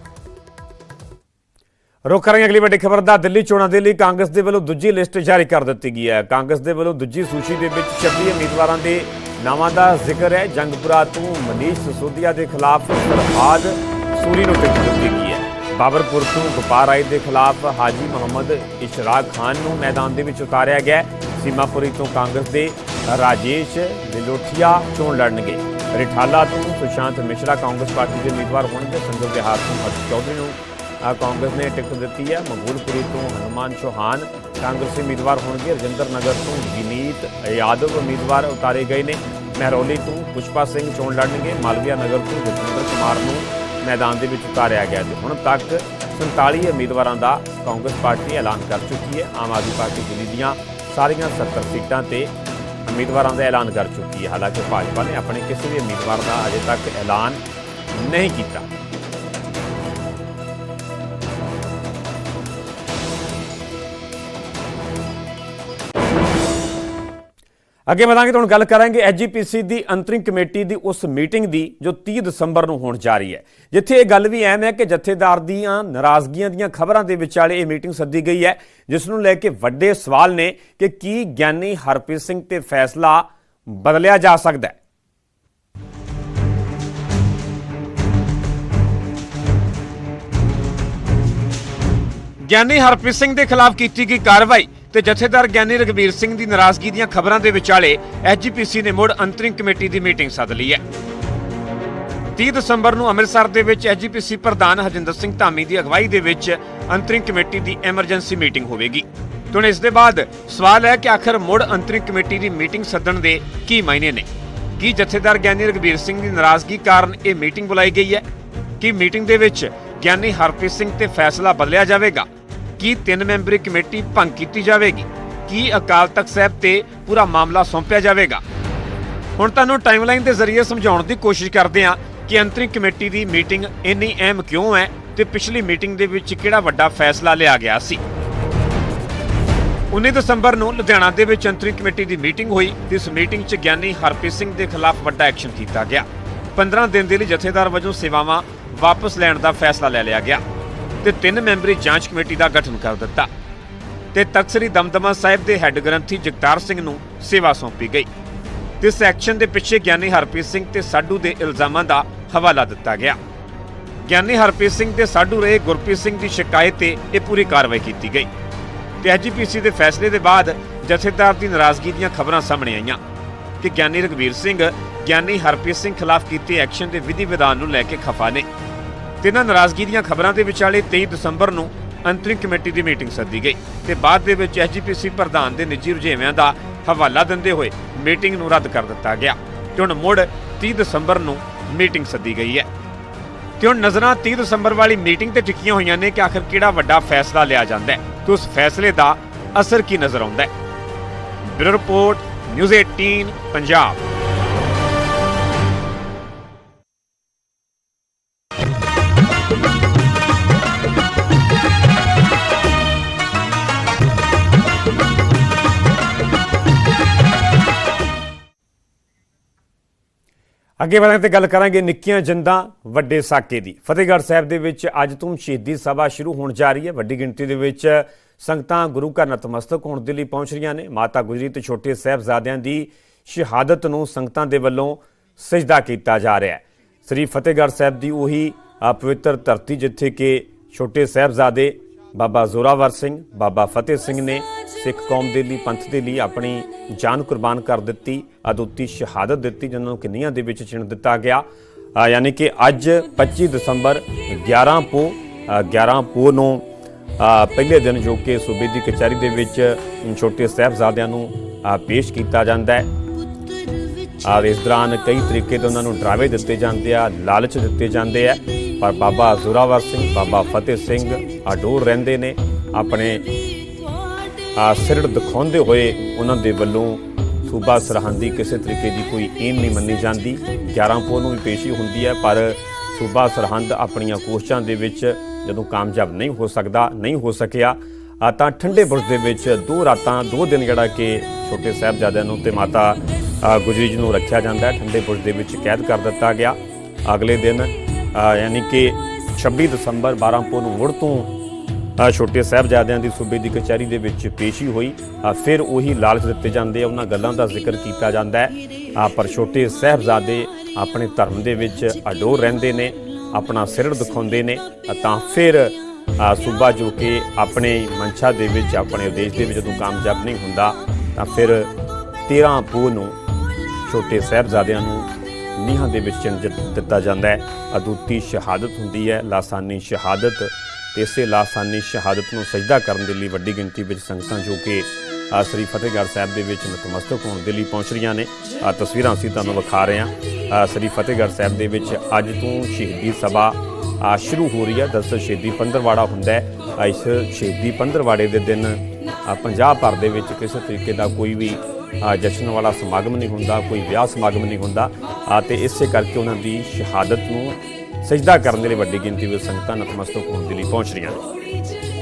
ਰੁਕ ਕਰਾਂਗੇ ਅਗਲੀ ਵੱਡੀ ਖਬਰ ਦਾ। ਦਿੱਲੀ ਚੋਣਾਂ ਦੇ ਲਈ ਕਾਂਗਰਸ ਦੇ ਵੱਲੋਂ ਦੂਜੀ ਲਿਸਟ ਜਾਰੀ ਕਰ ਦਿੱਤੀ ਗਈ ਹੈ। ਕਾਂਗਰਸ ਦੇ ਵੱਲੋਂ ਦੂਜੀ ਸੂਚੀ ਦੇ ਵਿੱਚ 26 ਉਮੀਦਵਾਰਾਂ ਦੇ ਨਾਵਾਂ ਦਾ ਜ਼ਿਕਰ ਹੈ। ਜੰਗਪੁਰਾ ਤੋਂ ਮਨੀਸ਼ ਸਿਸੋਦੀਆ ਦੇ ਖਿਲਾਫ ਸਰਹਾਦ ਸੂਰੀ ਨੂੰ ਟਿਕਟ ਦਿੱਤੀ ਗਈ ਹੈ। ਬਾਬਰਪੁਰ ਤੋਂ ਗੋਪਾਲ ਰਾਏ ਦੇ ਖਿਲਾਫ ਹਾਜੀ ਮੁਹੰਮਦ ਇਸ਼ਰਾਕ ਖਾਨ ਨੂੰ ਮੈਦਾਨ ਦੇ ਵਿੱਚ ਉਤਾਰਿਆ ਗਿਆ। ਸੀਮਾਪੁਰੀ ਤੋਂ ਕਾਂਗਰਸ ਦੇ ਰਾਜੇਸ਼ ਲਿਲੋਠੀਆ ਚੋਣ ਲੜਨਗੇ। ਰਿਠਾਲਾ ਤੋਂ ਸੁਸ਼ਾਂਤ ਮਿਸ਼ਰਾ ਕਾਂਗਰਸ ਪਾਰਟੀ ਦੇ ਉਮੀਦਵਾਰ ਹੋਣਗੇ। ਸੰਜੋ ਬਿਹਾਰ ਤੋਂ ਹਰਸ਼ ਚੌਧਰੀ ਨੂੰ ਕਾਂਗਰਸ ਨੇ ਟਿਕਟ ਦਿੱਤੀ ਹੈ। ਮਕਬੂਲਪੁਰੀ ਤੋਂ ਹਨੂਮਾਨ ਚੌਹਾਨ ਕਾਂਗਰਸੀ ਉਮੀਦਵਾਰ ਹੋਣਗੇ। ਰਜਿੰਦਰ ਨਗਰ ਤੋਂ ਵਿਨੀਤ ਯਾਦਵ ਉਮੀਦਵਾਰ ਉਤਾਰੇ ਗਏ ਨੇ। ਮਹਿਰੌਲੀ ਤੋਂ ਪੁਸ਼ਪਾ ਸਿੰਘ ਚੋਣ ਲੜਨਗੇ। ਮਾਲਵੀਆ ਨਗਰ ਤੋਂ ਜਸਵਿੰਦਰ ਕੁਮਾਰ ਨੂੰ ਮੈਦਾਨ ਦੇ ਵਿੱਚ ਉਤਾਰਿਆ ਗਿਆ ਤੇ ਹੁਣ ਤੱਕ 47 ਉਮੀਦਵਾਰਾਂ ਦਾ ਕਾਂਗਰਸ ਪਾਰਟੀ ਐਲਾਨ ਕਰ ਚੁੱਕੀ ਹੈ। ਆਮ ਆਦਮੀ ਪਾਰਟੀ ਦਿੱਲੀ ਦੀਆਂ ਸਾਰੀਆਂ 70 ਸੀਟਾਂ ਤੇ ਉਮੀਦਵਾਰਾਂ ਦਾ ਐਲਾਨ ਕਰ ਚੁੱਕੀ ਹੈ। ਹਾਲਾਂਕਿ ਭਾਜਪਾ ਨੇ ਆਪਣੇ ਕਿਸੇ ਵੀ ਉਮੀਦਵਾਰ ਦਾ ਅਜੇ ਤੱਕ ਐਲਾਨ ਨਹੀਂ ਕੀਤਾ। ਅੱਗੇ ਵਧਾਂਗੇ ਤੁਹਾਨੂੰ ਗੱਲ ਕਰਾਂਗੇ ਐਜੀਪੀਸੀ ਦੀ ਅੰਤਰਿਮ ਕਮੇਟੀ ਦੀ ਉਸ ਮੀਟਿੰਗ ਦੀ ਜੋ 30 ਦਸੰਬਰ ਨੂੰ ਹੋਣ ਜਾ ਰਹੀ ਹੈ। ਜਿੱਥੇ ਇਹ ਗੱਲ ਵੀ ਅਹਿਮ ਹੈ ਕਿ ਜਥੇਦਾਰ ਦੀਆਂ ਨਾਰਾਜ਼ਗੀਆਂ ਦੀਆਂ ਖਬਰਾਂ ਦੇ ਵਿਚਾਲੇ ਇਹ ਮੀਟਿੰਗ ਸੱਦੀ ਗਈ ਹੈ, ਜਿਸ ਨੂੰ ਲੈ ਕੇ ਵੱਡੇ ਸਵਾਲ ਨੇ ਕਿ ਕੀ ਗਿਆਨੀ ਹਰਪ੍ਰੀਤ ਸਿੰਘ ਤੇ ਫੈਸਲਾ ਬਦਲਿਆ ਜਾ ਸਕਦਾ ਹੈ। ਗਿਆਨੀ ਹਰਪ੍ਰੀਤ ਸਿੰਘ ਦੇ ਖਿਲਾਫ ਕੀਤੀ ਗਈ ਕਾਰਵਾਈ ਤੇ ਜਥੇਦਾਰ ਗਿਆਨੀ ਰਗਵੀਰ ਸਿੰਘ ਦੀ ਨਾਰਾਜ਼ਗੀ ਦੀਆਂ ਖਬਰਾਂ ਦੇ ਵਿਚਾਲੇ ਐਜੀਪੀਸੀ ਨੇ ਮੁੜ ਅੰਤਰਿੰਗ ਕਮੇਟੀ ਦੀ ਮੀਟਿੰਗ ਸੱਦ ਲਈ ਹੈ। 30 ਦਸੰਬਰ ਨੂੰ ਅੰਮ੍ਰਿਤਸਰ ਦੇ ਵਿੱਚ ਐਜੀਪੀਸੀ ਪ੍ਰਧਾਨ ਹਰਜਿੰਦਰ ਸਿੰਘ ਧਾਮੀ ਦੀ ਅਗਵਾਈ ਦੇ ਵਿੱਚ ਅੰਤਰਿੰਗ ਕਮੇਟੀ ਦੀ ਐਮਰਜੈਂਸੀ ਮੀਟਿੰਗ ਹੋਵੇਗੀ। ਹੁਣ ਇਸ ਦੇ ਬਾਅਦ ਸਵਾਲ ਹੈ ਕਿ ਆਖਰ ਮੁੜ ਅੰਤਰਿੰਗ ਕਮੇਟੀ ਦੀ ਮੀਟਿੰਗ ਸੱਦਣ ਦੇ ਕੀ ਮਾਇਨੇ ਨੇ? ਕੀ ਜਥੇਦਾਰ ਗਿਆਨੀ ਰਗਵੀਰ ਸਿੰਘ ਦੀ ਨਾਰਾਜ਼ਗੀ ਕਾਰਨ ਇਹ ਮੀਟਿੰਗ ਬੁਲਾਈ ਗਈ ਹੈ? ਕੀ ਮੀਟਿੰਗ ਦੇ ਵਿੱਚ ਗਿਆਨੀ ਹਰਪ੍ਰੀਤ ਸਿੰਘ ਤੇ ਫੈਸਲਾ ਬਦਲਿਆ ਜਾਵੇਗਾ? ਕੀ ਤਿੰਨ ਮੈਂਬਰੀ ਕਮੇਟੀ ਭੰਗ ਕੀਤੀ ਜਾਵੇਗੀ। ਕੀ ਅਕਾਲ ਤਖਤ ਸਾਹਿਬ ਤੇ ਪੂਰਾ ਮਾਮਲਾ ਸੌਂਪਿਆ ਜਾਵੇਗਾ? ਹੁਣ ਤੁਹਾਨੂੰ ਟਾਈਮਲਾਈਨ ਦੇ ਜ਼ਰੀਏ ਸਮਝਾਉਣ ਦੀ ਕੋਸ਼ਿਸ਼ ਕਰਦੇ ਹਾਂ ਕਿ ਅੰਤਰਿਮ ਕਮੇਟੀ ਦੀ ਮੀਟਿੰਗ ਇੰਨੀ ਅਹਿਮ ਕਿਉਂ ਹੈ ਤੇ ਪਿਛਲੀ ਮੀਟਿੰਗ ਦੇ ਵਿੱਚ ਕਿਹੜਾ ਵੱਡਾ ਫੈਸਲਾ ਲਿਆ ਗਿਆ ਸੀ। 19 ਦਸੰਬਰ ਨੂੰ ਲੁਧਿਆਣਾ ਦੇ ਵਿੱਚ ਅੰਤਰਿਮ ਕਮੇਟੀ ਦੀ ਮੀਟਿੰਗ ਹੋਈ। ਤੇ ਇਸ ਮੀਟਿੰਗ 'ਚ ਗਿਆਨੀ ਹਰਪ੍ਰੀਤ ਸਿੰਘ ਦੇ ਖਿਲਾਫ ਵੱਡਾ ਐਕਸ਼ਨ ਕੀਤਾ ਗਿਆ। 15 ਦਿਨ ਦੇ ਲਈ ਜਥੇਦਾਰ ਵਜੋਂ ਸੇਵਾਵਾਂ ਵਾਪਸ ਲੈਣ ਦਾ ਫੈਸਲਾ ਲੈ ਲਿਆ ਗਿਆ। ਤੇ ਤਿੰਨ ਮੈਂਬਰੀ ਜਾਂਚ ਕਮੇਟੀ ਦਾ ਗਠਨ ਕਰ ਦਿੱਤਾ ਤੇ ਤਖ਼ਤ ਸ੍ਰੀ ਦਮਦਮਾ ਸਾਹਿਬ ਦੇ ਹੈੱਡ ਗ੍ਰੰਥੀ ਜਗਤਾਰ ਸਿੰਘ ਨੂੰ ਸੇਵਾ ਸੌਂਪੀ ਗਈ। ਤੇ ਇਸ ਐਕਸ਼ਨ ਦੇ ਪਿੱਛੇ ਗਿਆਨੀ ਹਰਪ੍ਰੀਤ ਸਿੰਘ ਤੇ ਸਾਡੂ ਦੇ ਇਲਜ਼ਾਮਾਂ ਦਾ ਹਵਾਲਾ ਦਿੱਤਾ ਗਿਆ। ਗਿਆਨੀ ਹਰਪ੍ਰੀਤ ਸਿੰਘ ਤੇ ਸਾਡੂ ਰਹੇ ਗੁਰਪ੍ਰੀਤ ਸਿੰਘ ਦੀ ਸ਼ਿਕਾਇਤ ਤੇ ਇਹ ਪੂਰੀ ਕਾਰਵਾਈ ਕੀਤੀ ਗਈ। ਤੇ ਐਜੀਪੀਸੀ ਦੇ ਫੈਸਲੇ ਦੇ ਬਾਅਦ ਜਥੇਦਾਰ ਦੀ ਨਾਰਾਜ਼ਗੀ ਦੀਆਂ ਖਬਰਾਂ ਸਾਹਮਣੇ ਆਈਆਂ ਕਿ ਗਿਆਨੀ ਰਗਵੀਰ ਸਿੰਘ, ਗਿਆਨੀ ਹਰਪ੍ਰੀਤ ਸਿੰਘ ਖਿਲਾਫ ਕੀਤੇ ਐਕਸ਼ਨ ਦੇ ਵਿਧੀ ਵਿਧਾਨ ਨੂੰ ਲੈ ਕੇ ਖਫਾ ਨੇ। ਤੇ ਇਹਨਾਂ ਨਾਰਾਜ਼ਗੀ ਦੀਆਂ ਖਬਰਾਂ ਦੇ ਵਿਚਾਲੇ 23 ਦਸੰਬਰ ਨੂੰ ਅੰਤਰਿਮ ਕਮੇਟੀ ਦੀ ਮੀਟਿੰਗ ਸੱਦੀ ਗਈ ਤੇ ਬਾਅਦ ਦੇ ਵਿੱਚ ਐਜੀਪੀਸੀ ਪ੍ਰਧਾਨ ਦੇ ਨਿੱਜੀ ਰੁਝੇਵਿਆਂ ਦਾ ਹਵਾਲਾ ਦਿੰਦੇ ਹੋਏ ਮੀਟਿੰਗ ਨੂੰ ਰੱਦ ਕਰ ਦਿੱਤਾ ਗਿਆ ਤੇ ਹੁਣ ਮੁੜ 30 ਦਸੰਬਰ ਨੂੰ ਮੀਟਿੰਗ ਸੱਦੀ ਗਈ ਹੈ। ਤੇ ਹੁਣ ਨਜ਼ਰਾਂ 30 ਦਸੰਬਰ ਵਾਲੀ ਮੀਟਿੰਗ ਤੇ ਟਿਕੀਆਂ ਹੋਈਆਂ ਨੇ ਕਿ ਆਖਰ ਕਿਹੜਾ ਵੱਡਾ ਫੈਸਲਾ ਲਿਆ ਜਾਂਦਾ ਹੈ ਤੇ ਉਸ ਫੈਸਲੇ ਦਾ ਅਸਰ ਕੀ ਨਜ਼ਰ ਆਉਂਦਾ ਹੈ। Bureau report, news 18 Punjab. ਅੱਗੇ ਵਧਾਂਗੇ ਤੇ ਗੱਲ ਕਰਾਂਗੇ ਨਿੱਕੀਆਂ ਜਿੰਦਾਂ ਵੱਡੇ ਸਾਕੇ ਦੀ। ਫਤਿਹਗੜ੍ਹ ਸਾਹਿਬ ਦੇ ਵਿੱਚ ਅੱਜ ਤੋਂ ਸ਼ਹੀਦੀ ਸਭਾ ਸ਼ੁਰੂ ਹੋਣ ਜਾ ਰਹੀ ਹੈ। ਵੱਡੀ ਗਿਣਤੀ ਦੇ ਵਿੱਚ ਸੰਗਤਾਂ ਗੁਰੂ ਘਰ ਨਤਮਸਤਕ ਹੋਣ ਦੇ ਲਈ ਪਹੁੰਚ ਰਹੀਆਂ ਨੇ। ਮਾਤਾ ਗੁਜਰੀ ਤੇ ਛੋਟੇ ਸਾਹਿਬਜ਼ਾਦਿਆਂ ਦੀ ਸ਼ਹਾਦਤ ਨੂੰ ਸੰਗਤਾਂ ਦੇ ਵੱਲੋਂ ਸਜਦਾ ਕੀਤਾ ਜਾ ਰਿਹਾ ਹੈ। ਸ੍ਰੀ ਫਤਿਹਗੜ੍ਹ ਸਾਹਿਬ ਦੀ ਉਹੀ ਪਵਿੱਤਰ ਧਰਤੀ ਜਿੱਥੇ ਕਿ ਛੋਟੇ ਸਾਹਿਬਜ਼ਾਦੇ ਬਾਬਾ ਜ਼ੋਰਾਵਰ ਸਿੰਘ ਬਾਬਾ ਫਤਿਹ ਸਿੰਘ ਨੇ ਸਿੱਖ ਕੌਮ ਦੇ ਲਈ ਪੰਥ ਦੇ ਲਈ ਆਪਣੀ ਜਾਨ ਕੁਰਬਾਨ ਕਰ ਦਿੱਤੀ ਅਦੁੱਤੀ ਸ਼ਹਾਦਤ ਦਿੱਤੀ ਜਿਨ੍ਹਾਂ ਨੂੰ ਕਿੰਨੀਆਂ ਦੇ ਵਿੱਚ ਚਿਣ ਦਿੱਤਾ ਗਿਆ। ਯਾਨੀ ਕਿ ਅੱਜ 25 ਦਸੰਬਰ 11 ਪੋ ਅ, 11 ਪੋ ਨੂੰ ਪਹਿਲੇ ਦਿਨ ਜੋ ਕਿ ਸੂਬੇ ਦੀ ਕਚਹਿਰੀ ਦੇ ਵਿੱਚ ਛੋਟੇ ਸਾਹਿਬਜ਼ਾਦਿਆਂ ਨੂੰ ਪੇਸ਼ ਕੀਤਾ ਜਾਂਦਾ ਹੈ। ਔਰ ਇਸ ਦੌਰਾਨ ਕਈ ਤਰੀਕੇ ਦੇ ਉਹਨਾਂ ਨੂੰ ਡਰਾਵੇ ਦਿੱਤੇ ਜਾਂਦੇ ਆ, ਲਾਲਚ ਦਿੱਤੇ ਜਾਂਦੇ ਆ। ਪਰ ਬਾਬਾ ਜ਼ੋਰਾਵਰ ਸਿੰਘ, ਬਾਬਾ ਫਤਿਹ ਸਿੰਘ ਅਡੋਰ ਰਹਿੰਦੇ ਨੇ। ਆਪਣੇ, ਆ ਸਿਰੜ ਦਿਖਾਉਂਦੇ ਹੋਏ ਉਹਨਾਂ ਦੇ ਵੱਲੋਂ ਸੂਬਾ ਸਰਹੰਦ ਕਿਸੇ ਤਰੀਕੇ ਦੀ ਕੋਈ ਏਮ ਨਹੀਂ ਮੰਨੀ ਜਾਂਦੀ। 11 ਪੋ ਨੂੰ ਵੀ ਪੇਸ਼ੀ ਹੁੰਦੀ ਹੈ, ਪਰ ਸੂਬਾ ਸਰਹੰਦ ਆਪਣੀਆਂ ਕੋਸ਼ਿਸ਼ਾਂ ਦੇ ਵਿੱਚ ਜਦੋਂ ਕਾਮਯਾਬ ਨਹੀਂ ਹੋ ਸਕਦਾ, ਨਹੀਂ ਹੋ ਸਕਿਆ ਤਾਂ ਠੰਡੇ ਬੁਰਜ ਦੇ ਵਿੱਚ ਦੋ ਰਾਤਾਂ, ਦੋ ਦਿਨ ਜਿਹੜਾ ਕਿ ਛੋਟੇ ਸਾਹਿਬਜ਼ਾਦਿਆਂ ਨੂੰ ਤੇ ਮਾਤਾ ਗੁਜਰੀ ਜੀ ਨੂੰ ਰੱਖਿਆ ਜਾਂਦਾ ਹੈ। ਠੰਡੇ ਬੁਰਜ ਦੇ ਵਿੱਚ ਕੈਦ ਕਰ ਦਿੱਤਾ ਗਿਆ। ਅਗਲੇ ਦਿਨ ਯਾਨੀ ਕਿ 26 ਦਸੰਬਰ 12 ਨੂੰ ਮੁੜ ਤੋਂ ਛੋਟੇ ਸਾਹਿਬਜ਼ਾਦਿਆਂ ਦੀ ਸੂਬੇ ਦੀ ਕਚਹਿਰੀ ਦੇ ਵਿੱਚ ਪੇਸ਼ੀ ਹੋਈ। ਫਿਰ ਉਹੀ ਲਾਲਚ ਦਿੱਤੇ ਜਾਂਦੇ ਆ। ਉਹਨਾਂ ਗੱਲਾਂ ਦਾ ਜ਼ਿਕਰ ਕੀਤਾ ਜਾਂਦਾ ਹੈ। ਪਰ ਛੋਟੇ ਸਾਹਿਬਜ਼ਾਦੇ ਆਪਣੇ ਧਰਮ ਦੇ ਵਿੱਚ ਅਡੋਰ ਰਹਿੰਦੇ ਨੇ, ਆਪਣਾ ਸਿਰ ਦਿਖਾਉਂਦੇ ਨੇ। ਤਾਂ ਫਿਰ ਸੂਬਾ ਜੋ ਕਿ ਆਪਣੇ ਮਨਸ਼ਾ ਦੇ ਵਿੱਚ, ਆਪਣੇ ਉਦੇਸ਼ ਦੇ ਵਿੱਚ ਜਦੋਂ ਕਾਮਯਾਬ ਨਹੀਂ ਹੁੰਦਾ, ਤਾਂ ਫਿਰ 13 ਪੋਹ ਨੂੰ ਛੋਟੇ ਸਾਹਿਬਜ਼ਾਦਿਆਂ ਨੂੰ ਨੀਹਾਂ ਦੇ ਵਿੱਚ ਚਿਣ ਦਿੱਤਾ ਜਾਂਦਾ ਹੈ। ਅਦੁੱਤੀ ਸ਼ਹਾਦਤ ਹੁੰਦੀ ਹੈ, ਲਾਸਾਨੀ ਸ਼ਹਾਦਤ। ਤੇ ਇਸੇ ਲਾਸਾਨੀ ਸ਼ਹਾਦਤ ਨੂੰ ਸਜਦਾ ਕਰਨ ਦੇ ਲਈ ਵੱਡੀ ਗਿਣਤੀ ਵਿੱਚ ਸੰਗਤਾਂ ਜੋ ਕਿ ਸ੍ਰੀ ਫਤਿਹਗੜ੍ਹ ਸਾਹਿਬ ਦੇ ਵਿੱਚ ਨਤਮਸਤਕ ਹੋਣ ਦੇ ਲਈ ਪਹੁੰਚ ਰਹੀਆਂ ਨੇ। ਤਸਵੀਰਾਂ ਅਸੀਂ ਤੁਹਾਨੂੰ ਵਿਖਾ ਰਹੇ ਹਾਂ। ਸ੍ਰੀ ਫਤਿਹਗੜ੍ਹ ਸਾਹਿਬ ਦੇ ਵਿੱਚ ਅੱਜ ਤੋਂ ਸ਼ਹੀਦੀ ਸਭਾ ਸ਼ੁਰੂ ਹੋ ਰਹੀ ਹੈ। ਦਰਅਸਲ ਸ਼ਹੀਦੀ ਪੰਦਰਵਾੜਾ ਹੁੰਦਾ ਹੈ। ਇਸ ਸ਼ਹੀਦੀ ਪੰਦਰਵਾੜੇ ਦੇ ਦਿਨ ਪੰਜਾਬ ਭਰ ਦੇ ਵਿੱਚ ਕਿਸੇ ਤਰੀਕੇ ਦਾ ਕੋਈ ਵੀ ਜਸ਼ਨ ਵਾਲਾ ਸਮਾਗਮ ਨਹੀਂ ਹੁੰਦਾ ਕੋਈ ਵਿਆਹ ਸਮਾਗਮ ਨਹੀਂ ਹੁੰਦਾ। ਅ, ਤੇ ਇਸੇ ਕਰਕੇ ਉਹਨਾਂ ਦੀ ਸ਼ਹਾਦਤ ਨੂੰ ਸਜਦਾ ਕਰਨ ਦੇ ਲਈ ਵੱਡੀ ਗਿਣਤੀ ਵਿੱਚ ਸੰਗਤਾਂ ਨਤਮਸਤਕ ਹੋਣ ਦੇ ਲਈ ਪਹੁੰਚ ਰਹੀਆਂ ਨੇ।